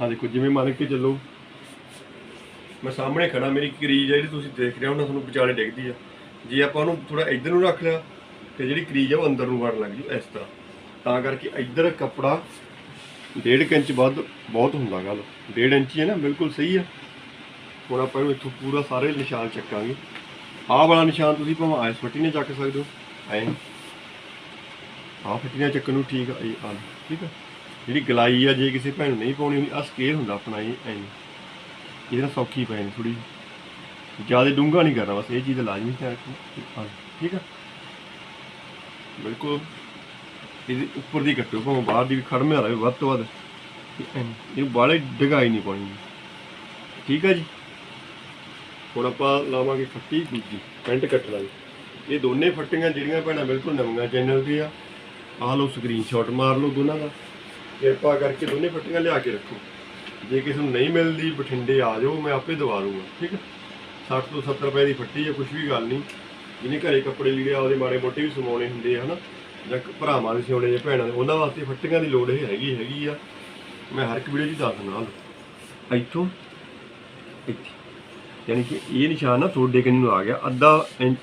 ਹਾਂ ਦੇਖੋ, ਜਿਵੇਂ ਮੰਨ ਕੇ ਚੱਲੋ, ਮੈਂ ਸਾਹਮਣੇ ਖੜਾ ਮੇਰੀ ਕਰੀਜ ਆ ਜਿਹੜੀ ਤੁਸੀਂ ਦੇਖ ਰਹੇ ਹੋ ਨਾ, ਤੁਹਾਨੂੰ ਵਿਚਾਲੇ ਡਿੱਗਦੀ ਆ। ਜੇ ਆਪਾਂ ਉਹਨੂੰ ਥੋੜਾ ਇੱਧਰ ਨੂੰ ਰੱਖ ਲਿਆ, ਤੇ ਜਿਹੜੀ ਕਰੀਜ ਆ ਉਹ ਅੰਦਰ ਨੂੰ ਵੜਨ ਲੱਗ ਜੂ, ਇਸ ਤਰ੍ਹਾਂ। ਤਾਂ ਕਰਕੇ ਇੱਧਰ ਕੱਪੜਾ ਡੇਢ ਕੁ ਇੰਚ ਵੱਧ ਬਹੁਤ ਹੁੰਦਾ ਗੱਲ ਡੇਢ ਇੰਚ ਹੀ ਹੈ ਨਾ, ਬਿਲਕੁਲ ਸਹੀ ਆ। ਹੁਣ ਆਪਾਂ ਇਹਨੂੰ ਇੱਥੋਂ ਪੂਰਾ ਸਾਰੇ ਨਿਸ਼ਾਨ ਚੱਕਾਂਗੇ। ਆਹ ਵਾਲਾ ਨਿਸ਼ਾਨ ਤੁਸੀਂ ਭਾਵੇਂ ਆਇਸ ਫੱਟੀ ਨੇ ਚੱਕ ਸਕਦੇ ਹੋ। ਐਂ। ਆਹ ਨਾਲ ਚੱਕਣ ਨੂੰ ਠੀਕ ਆ, ਇਹ ਆ ਠੀਕ ਆ। ਜਿਹੜੀ ਗਲਾਈ ਆ ਜੇ ਕਿਸੇ ਭੈਣ ਨਹੀਂ ਪਾਉਣੀ ਹੁੰਦੀ ਆ ਸਕੇਲ ਹੁੰਦਾ ਆਪਣਾ ਇਹ ਐਂ। ਇਹਦੇ ਨਾਲ ਸੌਖੀ ਪੈ ਜਾਂਦੀ ਥੋੜੀ ਜ਼ਿਆਦਾ ਡੂੰਘਾ ਨਹੀਂ ਕਰਨਾ ਬਸ ਇਹ ਚੀਜ਼ ਦਾ ਲਾਜ਼ਮੀ ਧਿਆਨ ਰੱਖੋ ਹਾਂ, ਠੀਕ ਆ? ਬਿਲਕੁਲ। ਇਹਦੇ ਉੱਪਰ ਦੀ ਕੱਟੋ ਭਾਵੇਂ ਬਾਹਰ ਦੀ ਵੀ ਖੜਮੇ ਰਹੇ ਵੱਧ ਤੋਂ ਵੱਧ। ਇਹ ਬਾਲੇ ਡਗਾਈ ਨਹੀਂ ਪਾਉਣੀ। ਠੀਕ ਆ ਜੀ? ਹੁਣ ਆਪਾਂ ਲਾਵਾਂਗੇ ਫੱਟੀ ਦੂਜੀ ਪੈਂਟ ਕੱਟ ਲਾਂਗੇ ਇਹ ਦੋਨੇ ਫੱਟੀਆਂ ਜਿਹੜੀਆਂ ਭੈਣਾਂ ਬਿਲਕੁਲ ਨਵੀਆਂ ਚੈਨਲ ਤੇ ਆ। ਆਹ ਲਓ ਸਕਰੀਨਸ਼ਾਟ ਮਾਰ ਲਓ ਦੋਨਾਂ ਦਾ। ਕਿਰਪਾ ਕਰਕੇ ਦੋਨੇ ਫੱਟੀਆਂ ਲਿਆ ਕੇ ਰੱਖੋ। ਜੇ ਕਿਸੇ ਨੂੰ ਨਹੀਂ ਮਿਲਦੀ, ਬਠਿੰਡੇ ਆ ਜਾਓ, ਮੈਂ ਆਪੇ ਦਵਾ ਦੂੰਗਾ, ਠੀਕ ਹੈ? 60 ਤੋਂ 70 ਰੁਪਏ ਦੀ ਫੱਟੀ ਹੈ ਕੁਝ ਵੀ ਗੱਲ ਨਹੀਂ। ਜਿਹਨੇ ਘਰੇ ਕੱਪੜੇ ਲੀੜੇ ਉਹਦੇ ਮਾੜੇ ਮੋਟੇ ਵੀ ਸਮਾਉਣੇ ਹੁੰਦੇ ਆ, ਹਨਾ? ਜਾਂ ਭਰਾਵਾਂ ਦੇ ਸਿਉਣੇ ਜਾਂ ਭੈਣਾਂ ਦੇ, ਉਹਨਾਂ ਵਾਸਤੇ ਫੱਟੀਆਂ ਦੀ ਲੋੜ ਇਹ ਹੈਗੀ ਹੈਗੀ ਆ। ਮੈਂ ਹਰ ਇੱਕ ਵੀਡੀਓ 'ਚ ਦੱਸ ਦਿੰਦਾ ਇੱਥੋਂ, ਇੱਥੇ। ਯਾਨੀ ਕਿ ਇਹ ਨਿਸ਼ਾਨ ਨਾ ਤੁਹਾਡੇ ਕੰਨ ਨੂੰ ਆ ਗਿਆ, ਅੱਧਾ ਇੰਚ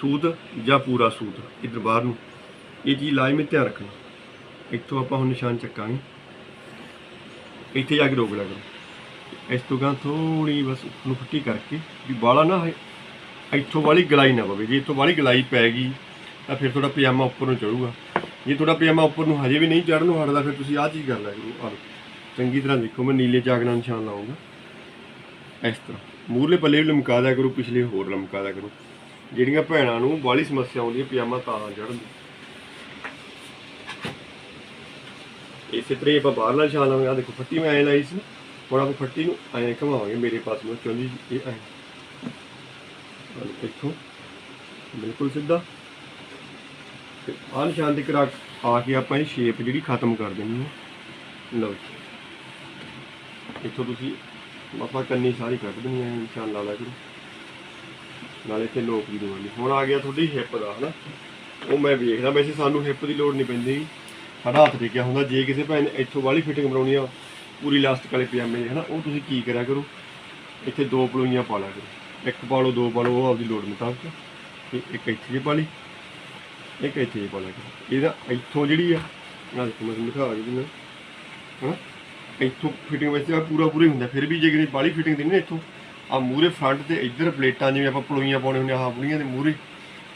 ਸੂਤ ਜਾਂ ਪੂਰਾ ਸੂਤ, ਇਧਰ ਬਾਹਰ ਨੂੰ। ਇਹ ਚੀਜ਼ ਲਾਜ਼ਮੀ ਧਿਆਨ ਰੱਖਣਾ। ਇੱਥੋਂ ਆਪਾਂ ਹੁਣ ਨਿਸ਼ਾਨ ਚੱਕਾਂਗੇ। ਇੱਥੇ ਜਾ ਕੇ ਰੋਕ ਲਿਆ ਕਰੋ। ਇਸ ਤੋਂ ਗਾਂ ਥੋੜੀ ਬਸ ਉੱਪਰ ਨੂੰ ਫੱਟੀ ਕਰਕੇ ਵੀ ਬਾਲਾ ਨਾ ਇੱਥੋਂ ਵਾਲੀ ਗਲਾਈ ਨਾ ਪਵੇ। ਜੇ ਇੱਥੋਂ ਵਾਲੀ ਗਲਾਈ ਪੈ ਗਈ, ਤਾਂ ਫਿਰ ਤੁਹਾਡਾ ਪਜਾਮਾ ਉੱਪਰ ਨੂੰ ਚੜੂਗਾ। ਜੇ ਤੁਹਾਡਾ ਪਜਾਮਾ ਉੱਪਰ ਨੂੰ ਹਜੇ ਵੀ ਨਹੀਂ ਚੜਨ ਨੂੰ ਹਟਦਾ, ਫਿਰ ਤੁਸੀਂ ਆਹ ਚੀਜ਼ ਕਰ ਲਿਆ ਕਰੋ ਆਹ ਚੰਗੀ ਤਰ੍ਹਾਂ ਦੇਖੋ, ਮੈਂ ਨੀਲੇ ਚਾਕ ਨਾਲ ਨਿਸ਼ਾਨ ਲਾਉਂਗਾ ਇਸ ਤਰ੍ਹਾਂ। ਮੂਰਲੇ ਪੱਲੇ ਵੀ ਲਮਕਾ ਦਿਆ ਕਰੋ, ਪਿਛਲੇ ਹੋਰ ਲਮਕਾ ਦਿਆ ਕਰੋ। ਜਿਹੜੀਆਂ ਭੈਣਾਂ ਨੂੰ ਬਾਹਲੀ ਸਮੱਸਿਆ ਆਉਂਦੀ ਹੈ, ਪਜਾਮਾ ਤਾਰਾਂ ਚੜ੍ਹਨ ਦੀ। ਇਸੇ ਤਰ੍ਹਾਂ ਹੀ ਆਪਾਂ ਬਾਹਰਲਾ ਨਿਸ਼ਾਨ ਲਾਵਾਂਗੇ। ਆਹ ਦੇਖੋ, ਫੱਟੀ ਮੈਂ ਐ ਲਾਈ ਸੀ। ਹੁਣ ਆਪਾਂ ਫੱਟੀ ਨੂੰ ਐ ਘਮਾਵਾਂਗੇ ਮੇਰੇ ਪਾਸ ਨੂੰ। ਚਾਹੁੰਦੀ ਇਹ ਐ। ਇੱਥੋਂ। ਬਿਲਕੁਲ ਸਿੱਧਾ। ਤੇ ਆਹ ਨਿਸ਼ਾਨ ਤੇ ਕਰਾ ਆ ਕੇ ਆਪਾਂ ਇਹ ਸ਼ੇਪ ਜਿਹੜੀ ਖਤਮ ਕਰ ਦੇਣੀ ਹੈ। ਲਓ ਜੀ। ਇੱਥੋਂ ਤੁਸੀਂ ਆਪਾਂ ਕੰਨੀ ਸਾਰੀ ਕੱਢ ਦੇਣੀ ਹੈ, ਨਿਸ਼ਾਨ ਲਾ ਲਿਆ ਕਰੋ ਨਾਲੇ ਇੱਥੇ ਲੋਕ ਦੀ ਦਵਾਲੀ ਹੁਣ ਆ ਗਿਆ ਤੁਹਾਡੀ ਹਿੱਪ ਦਾ, ਹਨਾ? ਉਹ ਮੈਂ ਵੇਖਦਾ। ਵੈਸੇ ਸਾਨੂੰ ਹਿੱਪ ਦੀ ਲੋੜ ਨਹੀਂ ਪੈਂਦੀ। ਸਾਡਾ ਹੱਥ ਟੇਕਿਆ ਹੁੰਦਾ ਜੇ ਕਿਸੇ ਭੈਣ ਨੇ ਇੱਥੋਂ ਵਾਲੀ ਫਿਟਿੰਗ ਬਣਾਉਣੀ ਆ, ਪੂਰੀ ਲਾਸਟਿਕ ਵਾਲੇ ਪਜਾਮੇ ਦੇ, ਹਨਾ? ਉਹ ਤੁਸੀਂ ਕੀ ਕਰਿਆ ਕਰੋ? ਇੱਥੇ ਦੋ ਪਲੋਈਆਂ ਪਾ ਲਿਆ ਕਰੋ। ਇੱਕ ਪਾ ਲਓ, ਦੋ ਪਾ ਲਓ, ਉਹ ਆਪਦੀ ਲੋੜ ਮੁਤਾਬਕ ਤੇ ਇੱਕ ਇੱਥੇ ਜੇ ਪਾ ਲਈ, ਇੱਕ ਇੱਥੇ ਜੇ ਪਾ ਲਿਆ ਕਰੋ। ਇਹਦਾ ਇੱਥੋਂ ਜਿਹੜੀ ਆ ਨਾ ਦੇਖੋ ਮੈਂ ਤੁਹਾਨੂੰ ਦਿਖਾ ਦਿੰਦਾ ਹਾਂ ਇੱਥੋਂ ਫਿਟਿੰਗ ਵੈਸੇ ਆ ਪੂਰਾ ਪੂਰੀ ਹੁੰਦਾ, ਫਿਰ ਵੀ ਜੇ ਕਿਤੇ ਬਾਲੀ ਫਿਟਿੰਗ ਦੇਣੀ ਨਾ ਇੱਥੋਂ, ਆ ਮੂਰੇ ਫਰੰਟ ਤੇ ਇੱਧਰ ਪਲੇਟਾਂ ਜਿਵੇਂ ਆਪਾਂ ਪਲੋਈਆਂ ਪਾਉਣੇ ਹੁੰਦੇ ਆ, ਆਹ ਪਲੋਈਆਂ ਦੇ ਮੂਰੇ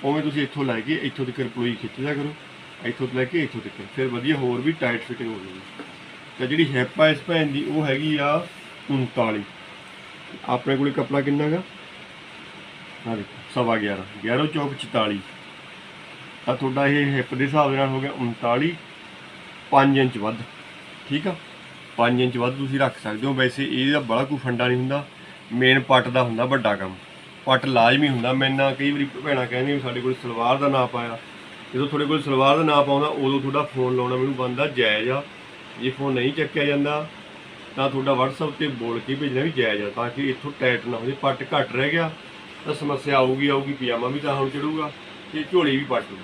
ਉਵੇਂ ਤੁਸੀਂ ਇੱਥੋਂ ਲੈ ਕੇ ਇੱਥੋਂ ਤੱਕ ਪਲੋਈ ਖਿੱਚ ਲਿਆ ਕਰੋ। ਇੱਥੋਂ ਤੋਂ ਲੈ ਕੇ ਇੱਥੋਂ ਤੱਕ। ਫਿਰ ਵਧੀਆ ਹੋਰ ਵੀ ਟਾਈਟ ਫਿਟਿੰਗ ਹੋ ਜਾਊਗੀ। ਤਾਂ ਜਿਹੜੀ ਹਿੱਪ ਆ ਇਸ ਭੈਣ ਦੀ, ਉਹ ਹੈਗੀ ਆ 39 ਆਪਣੇ ਕੋਲੇ ਕਪੜਾ ਕਿੰਨਾ ਹੈਗਾ ਹਾਂ ਦੇਖੋ, ਸਵਾ 11 11 ਚੌਕ 44 ਤਾਂ ਤੁਹਾਡਾ ਇਹ ਹਿੱਪ ਦੇ ਹਿਸਾਬ ਦੇ ਨਾਲ ਹੋ ਗਿਆ 39 5 ਇੰਚ ਵੱਧ। ਠੀਕ ਆ? 5 ਇੰਚ ਵੱਧ ਤੁਸੀਂ ਰੱਖ ਸਕਦੇ ਹੋ। ਵੈਸੇ ਇਹਦਾ ਬੜਾ ਕੋਈ ਫੰਡਾ ਨਹੀਂ ਹੁੰਦਾ। ਮੇਨ ਪੱਟ ਦਾ ਹੁੰਦਾ ਵੱਡਾ ਕੰਮ। ਪੱਟ ਲਾਜ਼ਮੀ ਹੁੰਦਾ। ਮੈਂ ਨਾ ਕਈ ਵਾਰੀ ਭੈਣਾਂ ਕਹਿੰਦੀ ਸਾਡੇ ਕੋਲ ਸਲਵਾਰ ਦਾ ਨਾਪ ਆਇਆ। ਜਦੋਂ ਤੁਹਾਡੇ ਕੋਲ ਸਲਵਾਰ ਦਾ ਨਾਪ ਆਉਂਦਾ, ਉਦੋਂ ਤੁਹਾਡਾ ਫੋਨ ਲਾਉਣਾ ਮੈਨੂੰ ਬੰਦਾ ਜਾਇਜ਼ ਆ। ਜੇ ਫੋਨ ਨਹੀਂ ਚੱਕਿਆ ਜਾਂਦਾ, ਤਾਂ ਤੁਹਾਡਾ WhatsApp ਤੇ ਬੋਲ ਕੇ ਭੇਜਣਾ ਵੀ ਜਾਇਜ਼ ਆ, ਤਾਂ ਕਿ ਇੱਥੋਂ ਟਾਈਟ ਨਾ ਹੋਵੇ ਪੱਟ ਘੱਟ ਰਹਿ ਗਿਆ, ਤਾਂ ਸਮੱਸਿਆ ਆਊਗੀ ਆਊਗੀ, ਪਜਾਮਾ ਵੀ ਤਾਂ ਹੁਣ ਚੜੂਗਾ, ਤੇ ਝੋਲੀ ਵੀ ਪੱਟੂਗੀ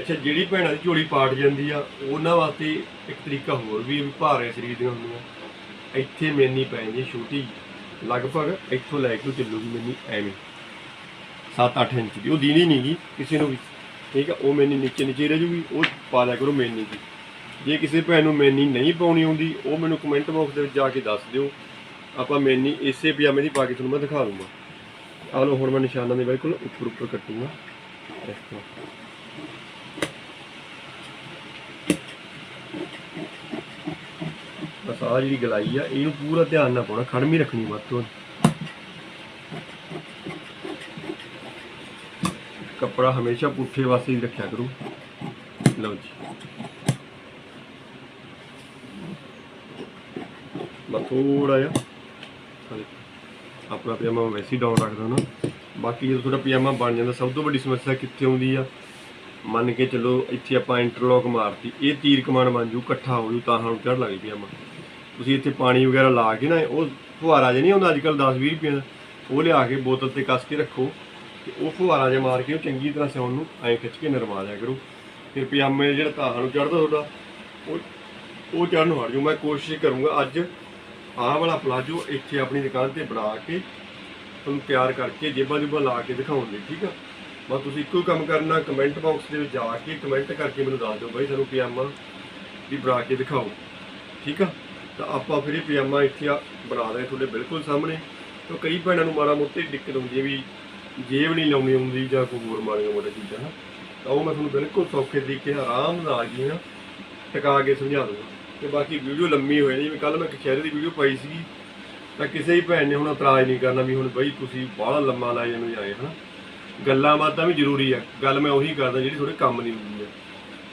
ਅੱਛਾ, ਜਿਹੜੀ ਭੈਣਾਂ ਦੀ ਝੋਲੀ ਪਾਟ ਜਾਂਦੀ ਆ, ਉਹਨਾਂ ਵਾਸਤੇ ਇੱਕ ਤਰੀਕਾ ਹੋਰ ਵੀ ਹੈ ਵੀ ਭਾਰੇ ਸਰੀਰ ਦੀਆਂ ਹੁੰਦੀਆਂ। ਇੱਥੇ ਮੈਨੀ ਪੈ ਜਾਂਦੀ ਹੈ ਛੋਟੀ ਲਗਭਗ ਇੱਥੋਂ ਲੈ ਕੇ ਚੱਲੂਗੀ ਮੈਨੀ ਐਵੇਂ। 7-8 ਇੰਚ ਦੀ। ਉਹ ਦੀਨੀ ਨਹੀਂ ਗੀ ਕਿਸੇ ਨੂੰ ਵੀ। ਠੀਕ ਆ, ਉਹ ਮੈਨੀ ਨੀਚੇ ਨੀਚੇ ਰਹਿ ਜੂਗੀ, ਉਹ ਪਾ ਲਿਆ ਕਰੋ ਮੈਨੀ ਦੀ ਜੇ ਕਿਸੇ ਭੈਣ ਨੂੰ ਮੈਨੀ ਨਹੀਂ ਪਾਉਣੀ ਆਉਂਦੀ ਉਹ ਮੈਨੂੰ ਕਮੈਂਟ ਬਾਕਸ ਦੇ ਵਿੱਚ ਜਾ ਕੇ ਦੱਸ ਦਿਓ। ਆਪਾਂ ਮੈਨੀ ਇਸੇ ਪਜਾਮੇ ਦੀ ਪਾ ਕੇ ਤੁਹਾਨੂੰ ਮੈਂ ਦਿਖਾ ਦੂੰਗਾ। ਆਹ ਲਓ, ਹੁਣ ਮੈਂ ਨਿਸ਼ਾਨਾਂ ਦੇ ਬਿਲਕੁਲ ਉੱਪਰ ਉੱਪਰ ਕੱਟੂੰਗਾ। ਇਸ ਤਰ੍ਹਾਂ। ਬਸ ਆਹ ਜਿਹੜੀ ਗਲਾਈ ਆ, ਇਹਨੂੰ ਪੂਰਾ ਧਿਆਨ ਨਾਲ ਪਾਉਣਾ ਖੜਮੀ ਰੱਖਣੀ ਵੱਧ ਤੋਂ ਕੱਪੜਾ ਹਮੇਸ਼ਾ ਪੁੱਠੇ ਪਾਸੇ ਹੀ ਰੱਖਿਆ ਕਰੋ। ਲਓ ਜੀ। ਬਸ ਥੋੜਾ ਜਿਹਾ। ਆਪਣਾ ਪਜਾਮਾ ਮੈਂ ਵੈਸੇ ਹੀ ਡਾਊਨ ਰੱਖਦਾ ਨਾ। ਬਾਕੀ ਜਦੋਂ ਤੁਹਾਡਾ ਪਜਾਮਾ ਬਣ ਜਾਂਦਾ, ਸਭ ਤੋਂ ਵੱਡੀ ਸਮੱਸਿਆ ਕਿੱਥੇ ਆਉਂਦੀ ਆ? ਮੰਨ ਕੇ ਚਲੋ ਇੱਥੇ ਆਪਾਂ ਇੰਟਰਲੌਕ ਮਾਰਤੀ, ਇਹ ਤੀਰ ਕਮਾਨ ਬਣ ਜੂ, ਇਕੱਠਾ ਹੋ ਜੂ, ਤਾਂ ਸਾਨੂੰ ਚੜ ਲੱਗ ਪਜਾਮਾ। ਤੁਸੀਂ ਇੱਥੇ ਪਾਣੀ ਵਗੈਰਾ ਲਾ ਕੇ ਨਾ, ਉਹ ਫੁਹਾਰਾ ਜਿਹਾ ਨਹੀਂ ਹੁੰਦਾ ਅੱਜ ਕੱਲ 10 20 ਰੁਪਏ ਦਾ, ਉਹ ਲਿਆ ਕੇ ਬੋਤਲ ਤੇ ਕੱਸ ਕੇ ਰੱਖੋ। ਤੇ ਉਹ ਫੁਹਾਰਾ ਜਿਹਾ ਮਾਰ ਕੇ ਉਹ ਚੰਗੀ ਤਰ੍ਹਾਂ ਸਿਉਣ ਨੂੰ ਐਂ ਖਿੱਚ ਕੇ ਨਰਮਾ ਦਿਆ ਕਰੋ। ਫਿਰ ਪਜਾਮੇ ਜਿਹੜਾ ਤਾਂ ਨੂੰ ਚੜਦਾ ਤੁਹਾਡਾ, ਉਹ ਉਹ ਚੜਨ ਹਟ ਜੂ ਮੈਂ ਕੋਸ਼ਿਸ਼ ਕਰੂੰਗਾ ਅੱਜ ਆਹ ਵਾਲਾ ਪਲਾਜੋ ਇੱਥੇ ਆਪਣੀ ਦੁਕਾਨ ਤੇ ਬਣਾ ਕੇ ਤੁਹਾਨੂੰ ਤਿਆਰ ਕਰਕੇ ਜੇਬਾਂ ਜੁਬਾਂ ਲਾ ਕੇ ਦਿਖਾਉਣ ਲਈ, ਠੀਕ ਆ? ਬਸ ਤੁਸੀਂ ਇੱਕੋ ਕੰਮ ਕਰਨਾ ਕਮੈਂਟ ਬਾਕਸ ਦੇ ਵਿੱਚ ਜਾ ਕੇ ਕਮੈਂਟ ਕਰਕੇ ਮੈਨੂੰ ਦੱਸ ਦਿਓ ਬਾਈ ਸਾਨੂੰ ਪਜਾਮਾ ਵੀ ਬਣਾ ਕੇ ਦਿਖਾਓ, ਠੀਕ ਆ? ਤਾਂ ਆਪਾਂ ਫਿਰ ਇਹ ਪਜਾਮਾ ਇੱਥੇ ਆ ਬਣਾ ਰਹੇ ਤੁਹਾਡੇ ਬਿਲਕੁਲ ਸਾਹਮਣੇ। ਤਾਂ ਕਈ ਭੈਣਾਂ ਨੂੰ ਮਾੜਾ ਮੋਟੀ ਦਿੱਕਤ ਹੁੰਦੀ ਹੈ ਵੀ ਜੇਬ ਨਹੀਂ ਲਾਉਣੀ ਹੁੰਦੀ ਜਾਂ ਕੋਈ ਹੋਰ ਮਾੜੀਆਂ ਮੋਟੀਆਂ ਚੀਜ਼ਾਂ ਨਾ, ਤਾਂ ਉਹ ਮੈਂ ਤੁਹਾਨੂੰ ਬਿਲਕੁਲ ਸੌਖੇ ਤਰੀਕੇ ਨਾਲ ਆਰਾਮ ਨਾਲ ਜੀ ਨਾ ਟਿਕਾ ਕੇ ਸਮਝਾ ਦੂੰਗਾ ਤੇ ਬਾਕੀ ਵੀਡੀਓ ਲੰਮੀ ਹੋਏ ਜਿਵੇਂ ਕੱਲ ਮੈਂ ਕਚਹਿਰੇ ਦੀ ਵੀਡੀਓ ਪਾਈ ਸੀਗੀ, ਤਾਂ ਕਿਸੇ ਹੀ ਭੈਣ ਨੇ ਹੁਣ ਇਤਰਾਜ਼ ਨਹੀਂ ਕਰਨਾ ਵੀ ਹੁਣ ਬਈ ਤੁਸੀਂ ਬਾਹਲਾ ਲੰਮਾ ਲਾਈ ਜਾਂਦੇ ਆਏ ਹਨਾ? ਗੱਲਾਂ ਬਾਤਾਂ ਵੀ ਜ਼ਰੂਰੀ ਆ। ਗੱਲ ਮੈਂ ਉਹੀ ਕਰਦਾ ਜਿਹੜੀ ਤੁਹਾਡੇ ਕੰਮ ਨਹੀਂ ਹੁੰਦੀ ਆ।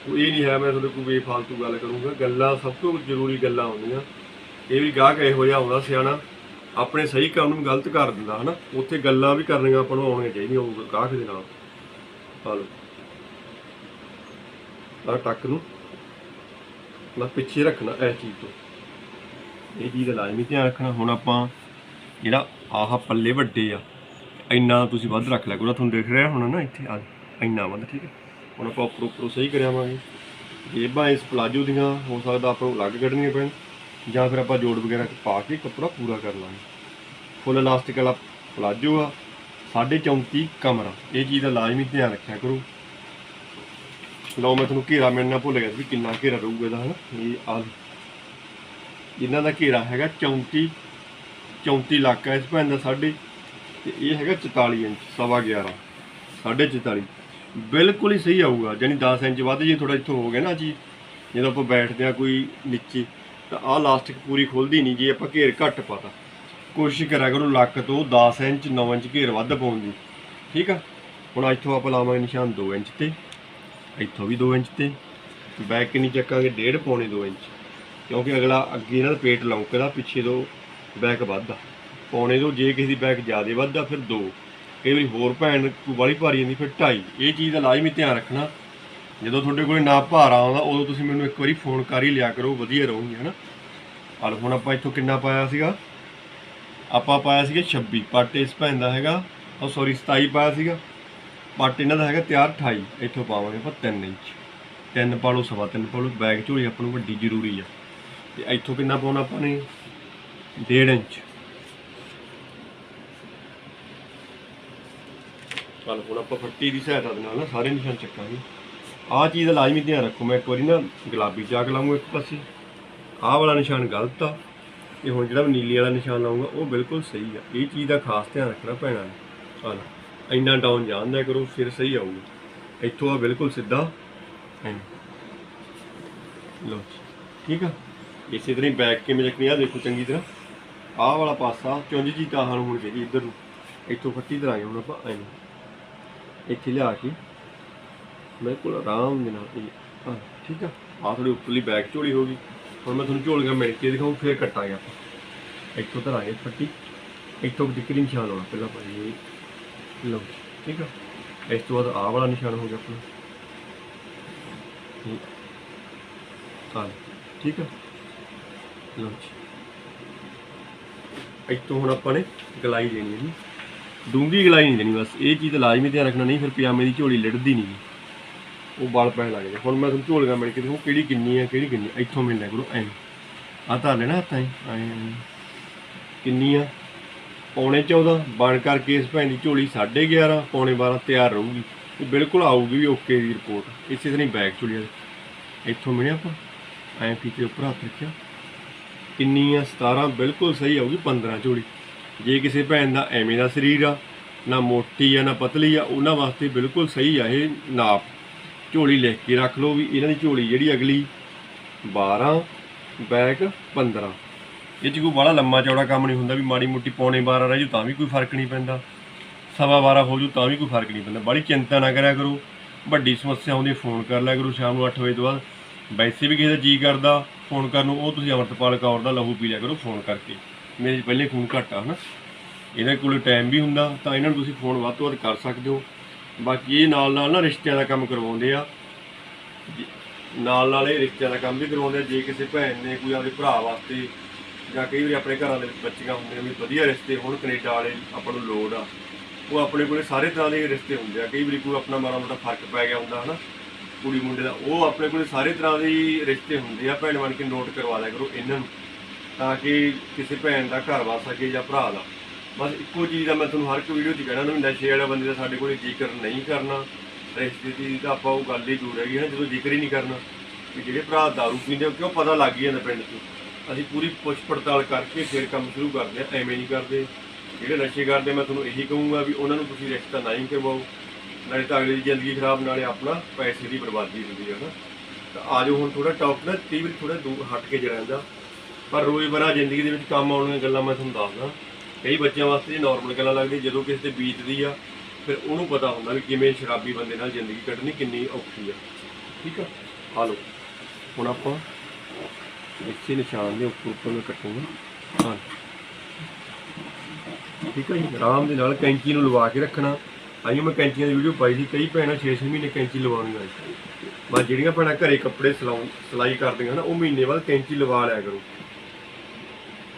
ਉਹ ਇਹ ਨਹੀਂ ਹੈ ਮੈਂ ਤੁਹਾਡੇ ਕੋਈ ਬੇਫਾਲਤੂ ਗੱਲ ਕਰੂੰਗਾ। ਗੱਲਾਂ ਸਭ ਤੋਂ ਜ਼ਰੂਰੀ ਗੱਲਾਂ ਹੁੰਦੀਆਂ। ਇਹ ਵੀ ਗਾਹਕ ਇਹੋ ਜਿਹਾ ਆਉਂਦਾ ਸਿਆਣਾ ਆਪਣੇ ਸਹੀ ਕੰਮ ਨੂੰ ਗਲਤ ਕਰ ਦਿੰਦਾ, ਹਨਾ? ਉੱਥੇ ਗੱਲਾਂ ਵੀ ਕਰਨੀਆਂ ਆਪਾਂ ਨੂੰ ਆਉਣੀਆਂ ਚਾਹੀਦੀਆਂ, ਉਹ ਗਾਹਕ ਦੇ ਨਾਲ। ਹਾਲ। ਆ ਟੱਕ ਨੂੰ। ਮੈਂ ਪਿੱਛੇ ਰੱਖਣਾ ਇਸ ਚੀਜ਼ ਤੋਂ। ਇਹ ਚੀਜ਼ ਦਾ ਲਾਜ਼ਮੀ ਧਿਆਨ ਰੱਖਣਾ। ਹੁਣ ਆਪਾਂ ਜਿਹੜਾ ਆਹ ਪੱਲੇ ਵੱਡੇ ਆ, ਇੰਨਾ ਤੁਸੀਂ ਵੱਧ ਰੱਖ ਲਿਆ। ਕਰੋ ਤੁਹਾਨੂੰ ਦਿਖ ਰਿਹਾ ਹੋਣਾ ਨਾ ਇੱਥੇ। ਆ, ਇੰਨਾ ਵੱਧ, ਠੀਕ ਹੈ? ਹੁਣ ਆਪਾਂ ਉੱਪਰੋਂ ਉੱਪਰੋਂ ਸਹੀ ਕਰਿਆਵਾਂਗੇ। ਜੇਬਾਂ ਇਸ ਪਲਾਜੋ ਦੀਆਂ, ਹੋ ਸਕਦਾ ਆਪਾਂ ਨੂੰ ਅਲੱਗ ਕੱਢਣੀਆਂ ਪੈਣ। ਜਾਂ ਫਿਰ ਆਪਾਂ ਜੋੜ ਵਗੈਰਾ ਪਾ ਕੇ ਕੱਪੜਾ ਪੂਰਾ ਕਰ ਲਾਂਗੇ। ਫੁੱਲ ਇਲਾਸਟਿਕ ਵਾਲਾ ਪਲਾਜੋ ਆ 34.5 ਕਮਰਾ। ਇਹ ਚੀਜ਼ ਦਾ ਲਾਜ਼ਮੀ ਧਿਆਨ ਰੱਖਿਆ ਕਰੋ। ਲਓ, ਮੈਂ ਤੁਹਾਨੂੰ ਘੇਰਾ ਮਿਲਣਾ ਭੁੱਲ ਗਿਆ ਸੀ ਵੀ ਕਿੰਨਾ ਘੇਰਾ ਰਹੂਗਾ ਇਹਦਾ, ਹਨਾ? ਇਹ ਆ ਇਹਨਾਂ ਦਾ ਘੇਰਾ ਹੈਗਾ 34 34 ਲੱਖ ਹੈ ਇਸ ਭੈਣ ਦਾ ਸਾਢੇ, ਤੇ ਇਹ ਹੈਗਾ 44 ਇੰਚ, ਸਵਾ 11 ਸਾਢੇ 44 ਬਿਲਕੁਲ ਹੀ ਸਹੀ ਆਊਗਾ ਜਾਨੀ 10 ਇੰਚ ਵੱਧ ਜੇ ਥੋੜਾ ਇੱਥੋਂ ਹੋ ਗਿਆ ਨਾ ਜੀ ਜਦੋਂ ਆਪਾਂ ਬੈਠਦੇ ਆ ਕੋਈ ਨੀਚੇ ਤਾਂ ਆਹ ਲਾਸਟਿਕ ਪੂਰੀ ਖੁੱਲਦੀ ਨਹੀਂ ਜੇ, ਆਪਾਂ ਘੇਰ ਘੱਟ ਪਾਤਾ। ਕੋਸ਼ਿਸ਼ ਕਰਿਆ ਕਰੋ ਲੱਕ ਤੋਂ 10 ਇੰਚ 9 ਇੰਚ ਘੇਰ ਵੱਧ ਪਾਉਣ ਦੀ। ਠੀਕ ਆ? ਹੁਣ ਇੱਥੋਂ ਆਪਾਂ ਲਾਵਾਂਗੇ ਨਿਸ਼ਾਨ 2 ਇੰਚ ਤੇ, ਇੱਥੋਂ ਵੀ 2 ਇੰਚ ਤੇ। ਬੈਕ ਕਿੰਨੀ ਚੱਕਾਂਗੇ? 1.5 ਪੌਣੇ 2 ਇੰਚ। ਕਿਉਂਕਿ ਅਗਲਾ ਅੱਗੇ ਨਾਲ ਦਾ ਪੇਟ ਲੌਂਕਦਾ ਪਿੱਛੇ ਤੋਂ ਬੈਕ ਵੱਧਦਾ। ਪੌਣੇ ਤੋਂ ਜੇ ਕਿਸੇ ਦੀ ਬੈਕ ਜ਼ਿਆਦਾ ਵੱਧਦਾ, ਫਿਰ 2 ਕਈ ਵਾਰੀ ਹੋਰ ਭੈਣ ਕੋਈ ਵਾਲੀ ਭਾਰੀ ਜਾਂਦੀ, ਫਿਰ 2.5 ਇਹ ਚੀਜ਼ ਦਾ ਲਾਜ਼ਮੀ ਧਿਆਨ ਰੱਖਣਾ। ਜਦੋਂ ਤੁਹਾਡੇ ਕੋਲ ਨਾ ਭਾਰ ਆਉਂਦਾ, ਉਦੋਂ ਤੁਸੀਂ ਮੈਨੂੰ ਇੱਕ ਵਾਰੀ ਫੋਨ ਕਰ ਹੀ ਲਿਆ ਕਰੋ, ਵਧੀਆ ਰਹੂਗੀ ਹਨਾ ਹਾਲ ਹੁਣ ਆਪਾਂ ਇੱਥੋਂ ਕਿੰਨਾ ਪਾਇਆ ਸੀਗਾ? ਆਪਾਂ ਪਾਇਆ ਸੀਗਾ 26 ਪੱਟ ਇਸ ਭੈਣ ਦਾ ਹੈਗਾ, ਉਹ ਸੌਰੀ 27 ਪਾਇਆ ਸੀਗਾ ਪੱਟ ਇਹਨਾਂ ਦਾ ਹੈਗਾ ਤਿਆਰ 28 ਇੱਥੋਂ ਪਾਵਾਂਗੇ ਆਪਾਂ 3 ਇੰਚ। 3 ਪਾ ਲਓ ਸਵਾ 3 ਪਾ ਲਓ ਬੈਗ ਝੋਲੀ ਆਪਾਂ ਨੂੰ ਵੱਡੀ ਜ਼ਰੂਰੀ ਆ। ਤੇ ਇੱਥੋਂ ਕਿੰਨਾ ਪਾਉਣਾ ਆਪਾਂ ਨੇ? 1.5 ਇੰਚ। ਚੱਲ ਹੁਣ ਆਪਾਂ ਫੱਟੀ ਦੀ ਸਹਾਇਤਾ ਦੇ ਨਾਲ ਨਾ ਸਾਰੇ ਨਿਸ਼ਾਨ ਚੱਕਾਂਗੇ। ਆਹ ਚੀਜ਼ ਦਾ ਲਾਜ਼ਮੀ ਧਿਆਨ ਰੱਖੋ, ਮੈਂ ਇੱਕ ਵਾਰੀ ਨਾ ਗੁਲਾਬੀ ਚਾਕ ਲਾਉਂਗਾ ਇੱਕ ਪਾਸੇ। ਆਹ ਵਾਲਾ ਨਿਸ਼ਾਨ ਗਲਤ ਆ। ਤੇ ਹੁਣ ਜਿਹੜਾ ਮੈਂ ਨੀਲੀ ਵਾਲਾ ਨਿਸ਼ਾਨ ਲਾਉਂਗਾ ਉਹ ਬਿਲਕੁਲ ਸਹੀ ਆ। ਇਹ ਚੀਜ਼ ਦਾ ਖਾਸ ਧਿਆਨ ਰੱਖਣਾ ਪੈਣਾ ਚੱਲ, ਇੰਨਾ ਡਾਊਨ ਜਾਣਦਾ ਕਰੋ, ਫਿਰ ਸਹੀ ਆਊਗਾ। ਇੱਥੋਂ ਆ ਬਿਲਕੁਲ ਸਿੱਧਾ। ਐਂ। ਲਓ ਠੀਕ ਆ? ਇਸੇ ਤਰ੍ਹਾਂ ਹੀ ਬੈਕ ਕਿਵੇਂ ਚੱਕਣੀ ਆ ਦੇਖੋ ਚੰਗੀ ਤਰ੍ਹਾਂ। ਆਹ ਵਾਲਾ ਪਾਸਾ, ਚੁੰਝ ਜੀ ਤਾਂ ਨੂੰ ਹੁਣ ਚਾਹੀਦੀ ਇੱਧਰ ਨੂੰ। ਇੱਥੋਂ ਫੱਟੀ ਧਰਾਂਗੇ ਹੁਣ ਆਪਾਂ, ਐਂ। ਇੱਥੇ ਲਿਆ ਕੇ। ਬਿਲਕੁਲ ਆਰਾਮ ਦੇ ਨਾਲ ਇਹ ਹਾਂ ਠੀਕ ਆ। ਆਹ ਥੋੜੀ ਉੱਪਰਲੀ ਬੈਕ ਝੋਲੀ ਹੋ ਗਈ। ਹੁਣ ਮੈਂ ਤੁਹਾਨੂੰ ਝੋਲੀਆਂ ਮਿਲ ਕੇ ਦਿਖਾਉਂ ਫਿਰ ਕੱਟਾਂਗੇ ਆਪਾਂ। ਇੱਥੋਂ ਧਰਾਂਗੇ ਫੱਟੀ ਇੱਥੋਂ ਟਿਕਰੀ ਨਿਸ਼ਾਨ ਹੋਣਾ ਪਹਿਲਾਂ ਭਾਈ ਇਹ ਲਓ ਜੀ, ਠੀਕ ਆ। ਇਸ ਤੋਂ ਬਾਅਦ ਆਹ ਵਾਲਾ ਨਿਸ਼ਾਨ ਹੋ ਗਿਆ ਆਪਣਾ। ਇਹ ਹਾਂ ਠੀਕ ਆ। ਲਓ ਜੀ। ਇੱਥੋਂ ਹੁਣ ਆਪਾਂ ਨੇ ਗਲਾਈ ਦੇਣੀ ਹੈ ਜੀ। ਡੂੰਗੀ ਗਲਾਈ ਨਹੀਂ ਦੇਣੀ ਬਸ। ਇਹ ਚੀਜ਼ ਦਾ ਲਾਜ਼ਮੀ ਧਿਆਨ ਰੱਖਣਾ ਨਹੀਂ ਫਿਰ ਪਜਾਮੇ ਦੀ ਝੋਲੀ ਲੜਦੀ ਨਹੀਂ। ਜੀ ਉਹ ਵਾਲ ਪੈਣ ਲੱਗ ਲੱਗਦੇ ਹੁਣ ਮੈਂ ਤੁਹਾਨੂੰ ਝੋਲੀਆਂ ਮਿਲ ਕੇ ਦੇਖੋ ਕਿਹੜੀ ਕਿੰਨੀ ਹੈ, ਕਿਹੜੀ ਕਿੰਨੀ ਇੱਥੋਂ ਮਿਲਣਾ ਕਰੋ ਐਂ। ਆ ਧਰ ਲੈਣਾ ਹੱਥਾਂ ਹੀ, ਐਂ ਐਂ। ਕਿੰਨੀ ਆ? ਪੌਣੇ 14 ਬਣ ਕਰਕੇ ਇਸ ਭੈਣ ਦੀ ਝੋਲੀ 11:30 ਪੌਣੇ 12 ਤਿਆਰ ਰਹੂਗੀ। ਇਹ ਬਿਲਕੁਲ ਆਊਗੀ ਵੀ ਓਕੇ ਦੀ ਰਿਪੋਰਟ ਇਸੇ ਤਰ੍ਹਾਂ ਹੀ ਬੈਗ ਝੋਲੀ ਇੱਥੋਂ ਮਿਲਿਆ ਆਪਾਂ, ਐਂ ਫੀਤੇ ਉੱਪਰ ਹੱਥ ਰੱਖਿਆ। ਕਿੰਨੀ ਆ? 17 ਬਿਲਕੁਲ ਸਹੀ ਆਊਗੀ 15 ਝੋਲੀ। ਜੇ ਕਿਸੇ ਭੈਣ ਦਾ ਐਵੇਂ ਦਾ ਸਰੀਰ ਆ, ਨਾ ਮੋਟੀ ਆ, ਨਾ ਪਤਲੀ ਆ, ਉਹਨਾਂ ਵਾਸਤੇ ਬਿਲਕੁਲ ਸਹੀ ਆ ਇਹ ਨਾਪ। ਝੋਲੀ ਲਿਖ ਕੇ ਰੱਖ ਲਓ ਵੀ ਇਹਨਾਂ ਦੀ ਝੋਲੀ ਜਿਹੜੀ ਅਗਲੀ 12 ਬੈਕ 15 ਇਹ 'ਚ ਕੋਈ ਬੜਾ ਲੰਮਾ ਚੌੜਾ ਕੰਮ ਨਹੀਂ ਹੁੰਦਾ ਵੀ ਮਾੜੀ ਮੋਟੀ ਪੌਣੇ 12 ਰਹਿ ਜੂ ਤਾਂ ਵੀ ਕੋਈ ਫ਼ਰਕ ਨਹੀਂ ਪੈਂਦਾ। ਸਵਾ 12 ਹੋ ਜੂ ਤਾਂ ਵੀ ਕੋਈ ਫ਼ਰਕ ਨਹੀਂ ਪੈਂਦਾ। ਬੜੀ ਚਿੰਤਾ ਨਾ ਕਰਿਆ ਕਰੋ। ਵੱਡੀ ਸਮੱਸਿਆ ਆਉਂਦੀ ਫੋਨ ਕਰ ਲਿਆ ਕਰੋ ਸ਼ਾਮ ਨੂੰ 8 ਵਜੇ ਤੋਂ ਬਾਅਦ। ਵੈਸੇ ਵੀ ਕਿਸੇ ਦਾ ਜੀ ਕਰਦਾ ਫੋਨ ਕਰਨ ਨੂੰ, ਉਹ ਤੁਸੀਂ ਅਮਰਤਪਾਲ ਕੌਰ ਦਾ ਲਹੂ ਪੀ ਲਿਆ ਕਰੋ ਫੋਨ ਕਰਕੇ। ਮੇਰੇ 'ਚ ਪਹਿਲੇ ਖੂਨ ਘੱਟ ਆ, ਹਨਾ। ਇਹਦੇ ਕੋਲ ਟਾਈਮ ਵੀ ਹੁੰਦਾ, ਤਾਂ ਇਹਨਾਂ ਨੂੰ ਤੁਸੀਂ ਫੋਨ ਵੱਧ ਤੋਂ ਵੱਧ ਕਰ ਸਕਦੇ ਹੋ। ਬਾਕੀ ਇਹ ਨਾਲ ਨਾਲ ਨਾ ਰਿਸ਼ਤਿਆਂ ਦਾ ਕੰਮ ਕਰਵਾਉਂਦੇ ਆ। ਨਾਲ ਨਾਲ ਇਹ ਰਿਸ਼ਤਿਆਂ ਦਾ ਕੰਮ ਵੀ ਕਰਵਾਉਂਦੇ ਆ। ਜੇ ਕਿਸੇ ਭੈਣ ਨੇ ਕੋਈ ਆਪਣੇ ਭਰਾ ਵਾਸਤੇ ਜਾਂ ਕਈ ਵਾਰੀ ਆਪਣੇ ਘਰਾਂ ਦੇ ਬੱਚੀਆਂ ਹੁੰਦੀਆਂ ਵੀ ਵਧੀਆ ਰਿਸ਼ਤੇ ਹੁਣ, ਕੈਨੇਡਾ ਵਾਲੇ ਆਪਾਂ ਨੂੰ ਲੋੜ ਆ। ਉਹ ਆਪਣੇ ਕੋਲੇ ਸਾਰੇ ਤਰ੍ਹਾਂ ਦੇ ਰਿਸ਼ਤੇ ਹੁੰਦੇ ਆ। ਕਈ ਵਾਰੀ ਕੋਈ ਆਪਣਾ ਮਾੜਾ ਮੋਟਾ ਫ਼ਰਕ ਪੈ ਗਿਆ ਹੁੰਦਾ, ਹਨਾ। ਕੁੜੀ ਮੁੰਡੇ ਦਾ ਉਹ ਆਪਣੇ ਕੋਲੇ ਸਾਰੇ ਤਰ੍ਹਾਂ ਦੇ ਰਿਸ਼ਤੇ ਹੁੰਦੇ ਆ। ਭੈਣ ਬਣ ਕੇ ਨੋਟ ਕਰਵਾ ਲਿਆ ਕਰੋ ਇਹਨਾਂ ਨੂੰ। ਤਾਂ ਕਿ ਕਿਸੇ ਭੈਣ ਦਾ ਘਰ ਵਸ ਸਕੇ ਜਾਂ ਭਰਾ ਦਾ। ਬਸ ਇੱਕੋ ਚੀਜ਼ ਦਾ ਮੈਂ ਤੁਹਾਨੂੰ ਹਰ ਇੱਕ ਵੀਡੀਓ 'ਚ ਕਹਿਣਾ ਵੀ ਨਸ਼ੇ ਵਾਲਾ ਬੰਦੇ ਦਾ ਸਾਡੇ ਕੋਲੇ ਜ਼ਿਕਰ ਨਹੀਂ ਕਰਨਾ। ਰਿਸ਼ਤੇ ਦੀ ਤਾਂ ਆਪਾਂ ਉਹ ਗੱਲ ਹੀ ਦੂਰ ਹੈਗੀ ਨਾ, ਜਦੋਂ ਜ਼ਿਕਰ ਹੀ ਨਹੀਂ ਕਰਨਾ। ਵੀ ਜਿਹੜੇ ਭਰਾ ਦਾਰੂ ਪੀਂਦੇ ਕਿਉਂ ਪਤਾ ਲੱਗ ਹੀ ਜਾਂਦਾ ਪਿੰਡ 'ਚ ਅਸੀਂ ਪੂਰੀ ਪੁੱਛ ਪੜਤਾਲ ਕਰਕੇ ਫਿਰ ਕੰਮ ਸ਼ੁਰੂ ਕਰਦੇ ਆ, ਐਵੇਂ ਨਹੀਂ ਕਰਦੇ। ਜਿਹੜੇ ਨਸ਼ੇ ਕਰਦੇ, ਮੈਂ ਤੁਹਾਨੂੰ ਇਹੀ ਕਹੂੰਗਾ ਵੀ ਉਹਨਾਂ ਨੂੰ ਤੁਸੀਂ ਰਿਸ਼ਤਾ ਨਾ ਹੀ ਕਰਵਾਓ। ਨਾਲੇ ਤਾਂ ਅਗਲੀ ਦੀ ਜ਼ਿੰਦਗੀ ਖਰਾਬ, ਨਾਲੇ ਆਪਣਾ ਪੈਸੇ ਦੀ ਬਰਬਾਦੀ ਹੁੰਦੀ ਹੈ ਨਾ। ਤਾਂ ਆਜੋ ਹੁਣ ਥੋੜਾ ਟੌਪ ਨਾ ਕਈ ਵਾਰੀ ਥੋੜਾ ਦੂਰ ਹਟ ਕੇ ਜਾਂਦਾ ਪਰ ਰੋਜ਼ਮਰਾ ਜ਼ਿੰਦਗੀ ਦੇ ਵਿੱਚ ਕੰਮ ਆਉਣ ਵਾਲੀਆਂ ਗੱਲਾਂ ਮੈਂ ਤੁਹਾਨੂੰ ਦੱਸਦਾ। ਕਈ ਬੱਚਿਆਂ ਵਾਸਤੇ ਇਹ ਨਾਰਮਲ ਗੱਲਾਂ ਲੱਗਦੀਆਂ, ਜਦੋਂ ਕਿਸੇ ਤੇ ਬੀਤਦੀ ਆ, ਫਿਰ ਉਹਨੂੰ ਪਤਾ ਹੁੰਦਾ ਵੀ ਕਿਵੇਂ ਸ਼ਰਾਬੀ ਬੰਦੇ ਨਾਲ ਜ਼ਿੰਦਗੀ ਕੱਢਣੀ ਕਿੰਨੀ ਔਖੀ ਆ। ਠੀਕ ਆ? ਆ ਲਓ ਹੁਣ ਆਪਾਂ ਇਸੇ ਨਿਸ਼ਾਨ ਦੇ ਉੱਪਰ ਉੱਪਰ ਮੈਂ ਕੱਟੂੰਗਾ। ਹਾਂ। ਠੀਕ ਹੈ ਜੀ? ਆਰਾਮ ਦੇ ਨਾਲ ਕੈਂਚੀ ਨੂੰ ਲਵਾ ਕੇ ਰੱਖਣਾ। ਆਈ ਮੈਂ ਕੈਂਚੀਆਂ ਦੀ ਵੀਡੀਓ ਪਾਈ ਸੀ, ਕਈ ਭੈਣਾਂ 6-6 ਮਹੀਨੇ ਕੈਂਚੀ ਲਵਾਉਣੀਆਂ ਬਸ ਜਿਹੜੀਆਂ ਭੈਣਾਂ ਘਰੇ ਕੱਪੜੇ ਸਿਲਾਉਣ ਸਿਲਾਈ ਕਰਦੀਆਂ ਨਾ ਉਹ ਮਹੀਨੇ ਬਾਅਦ ਕੈਂਚੀ ਲਵਾ ਲਿਆ ਕਰੋ।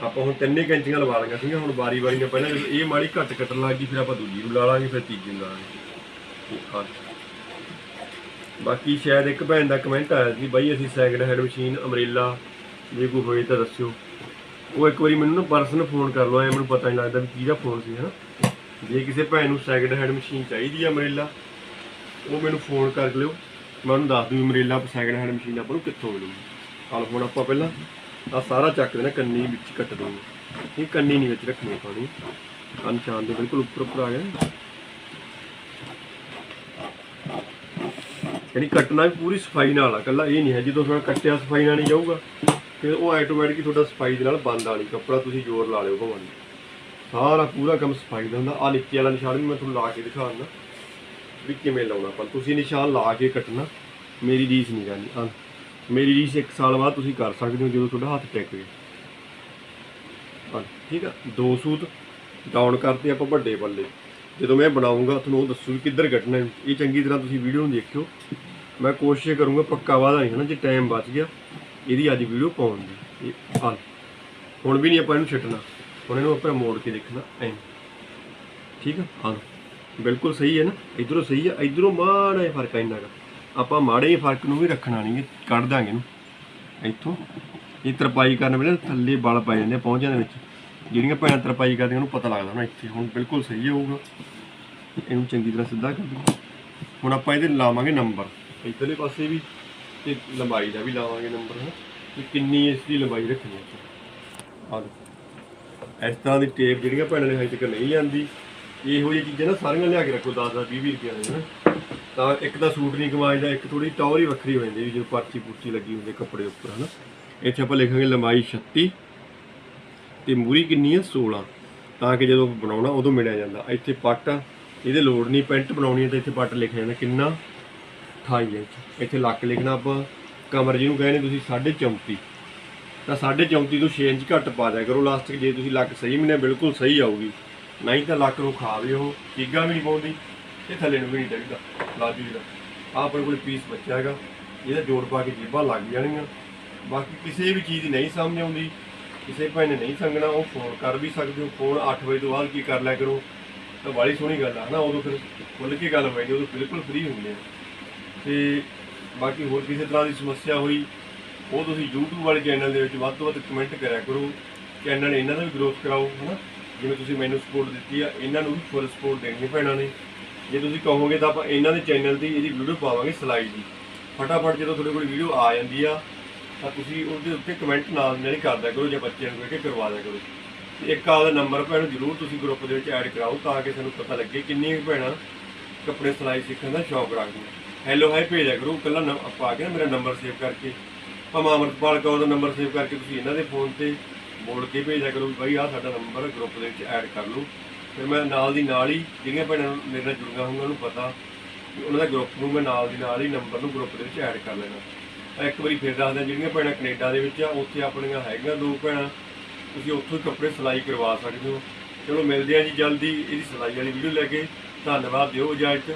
ਆਪਾਂ ਹੁਣ ਤਿੰਨੇ ਕੈਂਚੀਆਂ ਲਵਾ ਲਈਆਂ ਸੀਗੀਆਂ, ਹੁਣ ਵਾਰੀ-ਵਾਰੀ ਨਾਲ ਪਹਿਲਾਂ ਜਦੋਂ ਇਹ ਮਾੜੀ ਘੱਟ ਕੱਟਣ ਲੱਗ ਗਈ, ਫਿਰ ਆਪਾਂ ਦੂਜੀ ਨੂੰ ਲਾ ਲਾਂਗੇ, ਫਿਰ ਤੀਜੀ ਨੂੰ ਲਾ ਲਾਂਗੇ। ਹਾਂ। ਬਾਕੀ ਸ਼ਾਇਦ ਇੱਕ ਭੈਣ ਦਾ ਕਮੈਂਟ ਆਇਆ ਸੀ, ਬਾਈ ਅਸੀਂ ਸੈਕਿੰਡ ਹੈਂਡ ਮਸ਼ੀਨ ਅਮਰੇਲਾ ਜੇ ਕੋਈ ਹੋਏ ਤਾਂ ਦੱਸਿਓ। ਉਹ ਇੱਕ ਵਾਰੀ ਮੈਨੂੰ ਨਾ ਪਰਸਨ ਫੋਨ ਕਰ ਲਓ, ਐ ਮੈਨੂੰ ਪਤਾ ਨਹੀਂ ਲੱਗਦਾ ਵੀ ਕਿਹਦਾ ਫੋਨ ਸੀ, ਹਨਾ। ਜੇ ਕਿਸੇ ਭੈਣ ਨੂੰ ਸੈਕਿੰਡ ਹੈਂਡ ਮਸ਼ੀਨ ਚਾਹੀਦੀ ਆ ਅਮਰੇਲਾ ਉਹ ਮੈਨੂੰ ਫੋਨ ਕਰ ਲਿਓ। ਮੈਂ ਉਹਨੂੰ ਦੱਸ ਦੂੰ ਅਮਰੇਲਾ ਸੈਕਿੰਡ ਹੈਂਡ ਮਸ਼ੀਨ ਆਪਾਂ ਨੂੰ ਕਿੱਥੋਂ ਮਿਲੂਗੀ। ਹਾਲ ਹੁਣ ਆਪਾਂ ਪਹਿਲਾਂ ਆ ਸਾਰਾ ਚੱਕ ਦੇਣਾ ਕੰਨੀ ਵਿੱਚ ਕੱਟ ਦੂੰਗੇ ਇਹ ਕੰਨੀ ਨਹੀਂ ਵਿੱਚ ਰੱਖਣੀ ਪਾਣੀ ਆ ਨਿਸ਼ਾਨ ਦੇ ਬਿਲਕੁਲ ਉੱਪਰ ਉੱਪਰ ਆ ਗਿਆ ਯਾਨੀ ਕੱਟਣਾ ਵੀ ਪੂਰੀ ਸਫ਼ਾਈ ਨਾਲ ਆ, ਕੱਲਾ ਇਹ ਨਹੀਂ ਹੈ, ਜਦੋਂ ਤੁਹਾਡਾ ਕੱਟਿਆ ਸਫ਼ਾਈ ਨਾਲ ਨਹੀਂ ਜਾਊਗਾ, ਫਿਰ ਉਹ ਆਟੋਮੈਟਿਕ ਤੁਹਾਡਾ ਸਫ਼ਾਈ ਦੇ ਨਾਲ ਬੰਦ ਆ ਨਹੀਂ। ਕੱਪੜਾ ਤੁਸੀਂ ਜ਼ੋਰ ਲਾ ਲਿਓ ਭਾਵੇਂ ਸਾਰਾ ਪੂਰਾ ਕੰਮ ਸਫ਼ਾਈ ਦਾ ਹੁੰਦਾ। ਆ ਨੀਚੇ ਵਾਲਾ ਨਿਸ਼ਾਨ ਵੀ ਮੈਂ ਤੁਹਾਨੂੰ ਲਾ ਕੇ ਦਿਖਾ ਦਿੰਦਾ ਵੀ ਕਿਵੇਂ ਲਾਉਣਾ ਪਰ ਤੁਸੀਂ ਨਿਸ਼ਾਨ ਲਾ ਕੇ ਕੱਟਣਾ। ਮੇਰੀ ਰੀਸ ਨਹੀਂ ਕਰਨੀ ਆ ਮੇਰੀ ਰੀਸ 1 ਸਾਲ ਬਾਅਦ ਤੁਸੀਂ ਕਰ ਸਕਦੇ ਹੋ ਜਦੋਂ ਤੁਹਾਡਾ ਹੱਥ ਟਿਕ ਗਿਆ। ਹਾਂ, ਠੀਕ ਆ? ਦੋ ਸੂਤ ਡਾਊਨ ਕਰਤੇ ਆਪਾਂ ਵੱਡੇ ਪੱਲੇ। ਜਦੋਂ ਮੈਂ ਬਣਾਉਂਗਾ, ਤੁਹਾਨੂੰ ਉਹ ਦੱਸੂ ਵੀ ਕਿੱਧਰ ਕੱਟਣਾ ਇਹ ਚੰਗੀ ਤਰ੍ਹਾਂ ਤੁਸੀਂ ਵੀਡੀਓ ਨੂੰ ਦੇਖਿਓ। ਮੈਂ ਕੋਸ਼ਿਸ਼ ਕਰੂੰਗਾ ਪੱਕਾ ਵਾਦਾ ਨਹੀਂ ਹਨਾ ਜੇ ਟਾਈਮ ਬਚ ਗਿਆ, ਇਹਦੀ ਅੱਜ ਵੀਡੀਓ ਪਾਉਣ ਦੀ। ਇਹ, ਹਾਂ। ਹੁਣ ਵੀ ਨਹੀਂ ਆਪਾਂ ਇਹਨੂੰ ਛੱਡਣਾ। ਹੁਣ ਇਹਨੂੰ ਆਪਾਂ ਮੋੜ ਕੇ ਦੇਖਣਾ, ਐਂ। ਠੀਕ ਆ? ਹਾਂ। ਬਿਲਕੁਲ ਸਹੀ ਹੈ ਨਾ? ਇਧਰੋਂ ਸਹੀ ਆ, ਇਧਰੋਂ ਮਾੜਾ ਜਿਹਾ ਫ਼ਰਕ ਆ ਇੰਨਾ ਕੁ। ਆਪਾਂ ਮਾੜੇ ਫ਼ਰਕ ਨੂੰ ਵੀ ਰੱਖਣਾ ਨਹੀਂ, ਕੱਢ ਦਾਂਗੇ ਇਹਨੂੰ। ਇੱਥੋਂ ਇਹ ਤਰਪਾਈ ਕਰਨ ਵੇਲੇ ਥੱਲੇ ਬਲ ਪੈ ਜਾਂਦੇ ਆ ਪਹੁੰਚਾਂ ਦੇ ਵਿੱਚ। ਜਿਹੜੀਆਂ ਭੈਣਾਂ ਤਰਪਾਈ ਕਰਦੀਆਂ, ਉਹਨੂੰ ਪਤਾ ਲੱਗਦਾ ਨਾ ਇੱਥੇ ਹੁਣ ਬਿਲਕੁਲ ਸਹੀ ਹੋਊਗਾ। ਇਹਨੂੰ ਚੰਗੀ ਤਰ੍ਹਾਂ ਸਿੱਧਾ ਕਰ ਦਿਓ। ਹੁਣ ਆਪਾਂ ਇਹਦੇ ਲਾਵਾਂਗੇ ਨੰਬਰ। ਇੱਧਰਲੇ ਪਾਸੇ ਵੀ ਤੇ ਲੰਬਾਈ ਦਾ ਵੀ ਲਾਵਾਂਗੇ ਨੰਬਰ, ਹੈ। ਕਿ ਕਿੰਨੀ ਇਸ ਦੀ ਲੰਬਾਈ ਰੱਖਣੀ ਹੈ ਆ ਇਸ ਤਰ੍ਹਾਂ ਦੀ ਟੇਪ ਜਿਹੜੀਆਂ ਭੈਣਾਂ ਨੇ ਹਜੇ ਤੱਕ ਨਹੀਂ ਜਾਂਦੀ ਇਹੋ ਜਿਹੀ ਚੀਜ਼ਾਂ ਨਾ ਸਾਰੀਆਂ ਲਿਆ ਕੇ ਰੱਖੋ 10 10 20 20 ਰੁਪਏ ਦੀਆਂ ਨਾ ਤਾਂ ਇੱਕ ਤਾਂ ਸੂਟ ਨਹੀਂ ਕਮਾਈਦਾ ਇੱਕ ਥੋੜੀ ਟੌਰ ਹੀ ਵੱਖਰੀ ਹੋ ਜਾਂਦੀ ਵੀ ਜਦੋਂ ਪਰਚੀ ਪੁਰਚੀ ਲੱਗੀ ਹੁੰਦੀ ਕੱਪੜੇ ਉੱਪਰ, ਹਨਾ। ਇੱਥੇ ਆਪਾਂ ਲਿਖਾਂਗੇ ਲੰਬਾਈ 36 ਤੇ ਮੂਰੀ ਕਿੰਨੀ ਹੈ? 16 ਤਾਂ ਕਿ ਜਦੋਂ ਬਣਾਉਣਾ ਉਦੋਂ ਮਿਲਿਆ ਜਾਂਦਾ। ਇੱਥੇ ਪੱਟ ਇਹਦੇ ਲੋੜ ਨਹੀਂ, ਪੈਂਟ ਬਣਾਉਣੀ ਹੈ ਤਾਂ ਇੱਥੇ ਪੱਟ ਲਿਖਿਆ ਜਾਂਦਾ। ਕਿੰਨਾ? 28 ਇੰਚ। ਇੱਥੇ ਲੱਕ ਲਿਖਣਾ ਆਪਾਂ। ਕਮਰ ਜਿਹਨੂੰ ਕਹਿੰਦੇ ਤੁਸੀਂ 34.5 ਤਾਂ 34.5 ਤੋਂ 6 ਇੰਚ ਘੱਟ ਪਾ ਦਿਆ ਕਰੋ। ਲਾਸਟਿਕ ਜੇ ਤੁਸੀਂ ਲੱਕ ਸਹੀ ਮਿਲਿਆ, ਬਿਲਕੁਲ ਸਹੀ ਆਊਗੀ। ਨਹੀਂ ਤਾਂ ਲੱਕ ਨੂੰ ਖਾਵੇ ਉਹ ਚੀਗਾ ਵੀ ਨਹੀਂ ਪਾਉਂਦੀ ਤੇ ਥੱਲੇ ਨੂੰ ਵੀ ਨਹੀਂ ਡਿੱਗਦਾ ਲਾਜੂ ਦਾ ਆਹ ਆਪਣੇ ਕੋਲ ਪੀਸ ਬਚਿਆ ਹੈਗਾ, ਇਹਦਾ ਜੋੜ ਪਾ ਕੇ ਜੀਬਾਂ ਲੱਗ ਜਾਣਗੀਆਂ ਬਾਕੀ ਕਿਸੇ ਵੀ ਚੀਜ਼ ਦੀ ਨਹੀਂ ਸਮਝ ਆਉਂਦੀ, ਕਿਸੇ ਭਾਈ ਨੇ ਨਹੀਂ ਸੰਗਣਾ ਉਹ ਫੋਨ ਕਰ ਵੀ ਸਕਦੇ ਹੋ। ਫੋਨ 8 ਵਜੇ ਤੋਂ ਬਾਅਦ ਕੀ ਕਰ ਲਿਆ ਕਰੋ। ਤਾਂ ਬੜੀ ਸੋਹਣੀ ਗੱਲ ਆ, ਹਨਾ? ਉਦੋਂ ਫਿਰ ਖੁੱਲ ਕੇ ਗੱਲ ਹੋਈ ਉਦੋਂ ਬਿਲਕੁਲ ਫ੍ਰੀ ਹੁੰਦੇ ਆ। ਤੇ ਬਾਕੀ ਹੋਰ ਕਿਸੇ ਤਰ੍ਹਾਂ ਦੀ ਸਮੱਸਿਆ ਹੋਈ, ਉਹ ਤੁਸੀਂ YouTube ਵਾਲੇ ਚੈਨਲ ਦੇ ਵਿੱਚ ਵੱਧ ਤੋਂ ਵੱਧ ਕਮੈਂਟ ਕਰਿਆ ਕਰੋ। ਚੈਨਲ ਇਹਨਾਂ ਦਾ ਵੀ ਗਰੋਥ ਕਰਾਓ, ਹਨਾ? ਜਿਵੇਂ ਤੁਸੀਂ ਮੈਨੂੰ ਸਪੋਰਟ ਦਿੱਤੀ ਆ, ਇਹਨਾਂ ਨੂੰ ਵੀ ਫੁੱਲ ਸਪੋਰਟ ਦੇਣੀ ਹੈ ਭੈਣਾਂ ਨੇ। ਜੇ ਤੁਸੀਂ ਕਹੋਗੇ ਤਾਂ ਆਪਾਂ ਇਹਨਾਂ ਦੇ ਚੈਨਲ ਦੀ ਇਹਦੀ ਵੀਡੀਓ ਪਾਵਾਂਗੇ ਸਿਲਾਈ ਦੀ। ਫਟਾਫਟ ਜਦੋਂ ਤੁਹਾਡੇ ਕੋਲ ਵੀਡੀਓ ਆ ਜਾਂਦੀ ਆ, ਤਾਂ ਤੁਸੀਂ ਉਹਦੇ ਉੱਤੇ ਕਮੈਂਟ ਨਾਲ ਨਾਲ ਹੀ ਕਰਦਿਆ ਕਰੋ, ਜਾਂ ਬੱਚਿਆਂ ਨੂੰ ਕਹਿ ਕੇ ਕਰਵਾ ਦਿਆ ਕਰੋ। ਤੇ ਇੱਕ ਆਪਦਾ ਨੰਬਰ ਭੈਣ, ਜ਼ਰੂਰ ਤੁਸੀਂ ਗਰੁੱਪ ਦੇ ਵਿੱਚ ਐਡ ਕਰਾਓ ਤਾਂ ਕਿ ਸਾਨੂੰ ਪਤਾ ਲੱਗੇ ਕਿੰਨੀਆਂ ਭੈਣਾਂ ਕੱਪੜੇ ਸਿਲਾਈ ਸਿੱਖਣ ਦਾ ਸ਼ੌਕ ਰੱਖਦੀਆਂ। ਹੈਲੋ ਹਾਈ ਭੇਜਿਆ ਕਰੋ ਕੱਲਾ ਆ ਕੇ ਨਾ ਮੇਰਾ ਨੰਬਰ ਸੇਵ ਕਰਕੇ। ਭਾਵੇਂ ਅਮਰਪਾਲ ਕੌਰ ਦਾ ਨੰਬਰ ਸੇਵ ਕਰਕੇ ਤੁਸੀਂ ਇਹਨਾਂ ਦੇ ਫੋਨ ਤੇ ਬੋਲ ਕੇ ਭੇਜਿਆ ਕਰੋ ਵੀ ਬਾਈ ਆਹ ਸਾਡਾ ਨੰਬਰ ਗਰੁੱਪ ਦੇ ਵਿੱਚ ਐਡ ਕਰ ਲਓ। ਫਿਰ ਮੈਂ ਨਾਲ ਦੀ ਨਾਲ ਹੀ, ਜਿਹੜੀਆਂ ਭੈਣਾਂ ਮੇਰੇ ਨਾਲ ਜੁੜੀਆਂ ਹੋਈਆਂ ਉਹਨੂੰ ਪਤਾ ਵੀ ਉਹਨਾਂ ਦਾ ਗਰੁੱਪ ਨੂੰ ਮੈਂ ਨਾਲ ਦੀ ਨਾਲ ਹੀ ਨੰਬਰ ਨੂੰ ਗਰੁੱਪ ਦੇ ਵਿੱਚ ਐਡ ਕਰ ਲੈਣਾ ਤਾਂ ਇੱਕ ਵਾਰੀ ਫਿਰ ਦੱਸਦਾ, ਜਿਹੜੀਆਂ ਭੈਣਾਂ ਕੈਨੇਡਾ ਦੇ ਵਿੱਚ ਆ, ਉੱਥੇ ਆਪਣੀਆਂ ਹੈਗੀਆਂ ਦੋ ਭੈਣਾਂ, ਤੁਸੀਂ ਉੱਥੋਂ ਹੀ ਕੱਪੜੇ ਸਿਲਾਈ ਕਰਵਾ ਸਕਦੇ ਹੋ। ਚਲੋ ਮਿਲਦੇ ਆ ਜੀ ਜਲਦੀ, ਇਹਦੀ ਸਿਲਾਈ ਵਾਲੀ ਵੀਡੀਓ ਲੈ ਕੇ। ਧੰਨਵਾਦ ਦਿਓ ਇਜਾਜ਼ਤ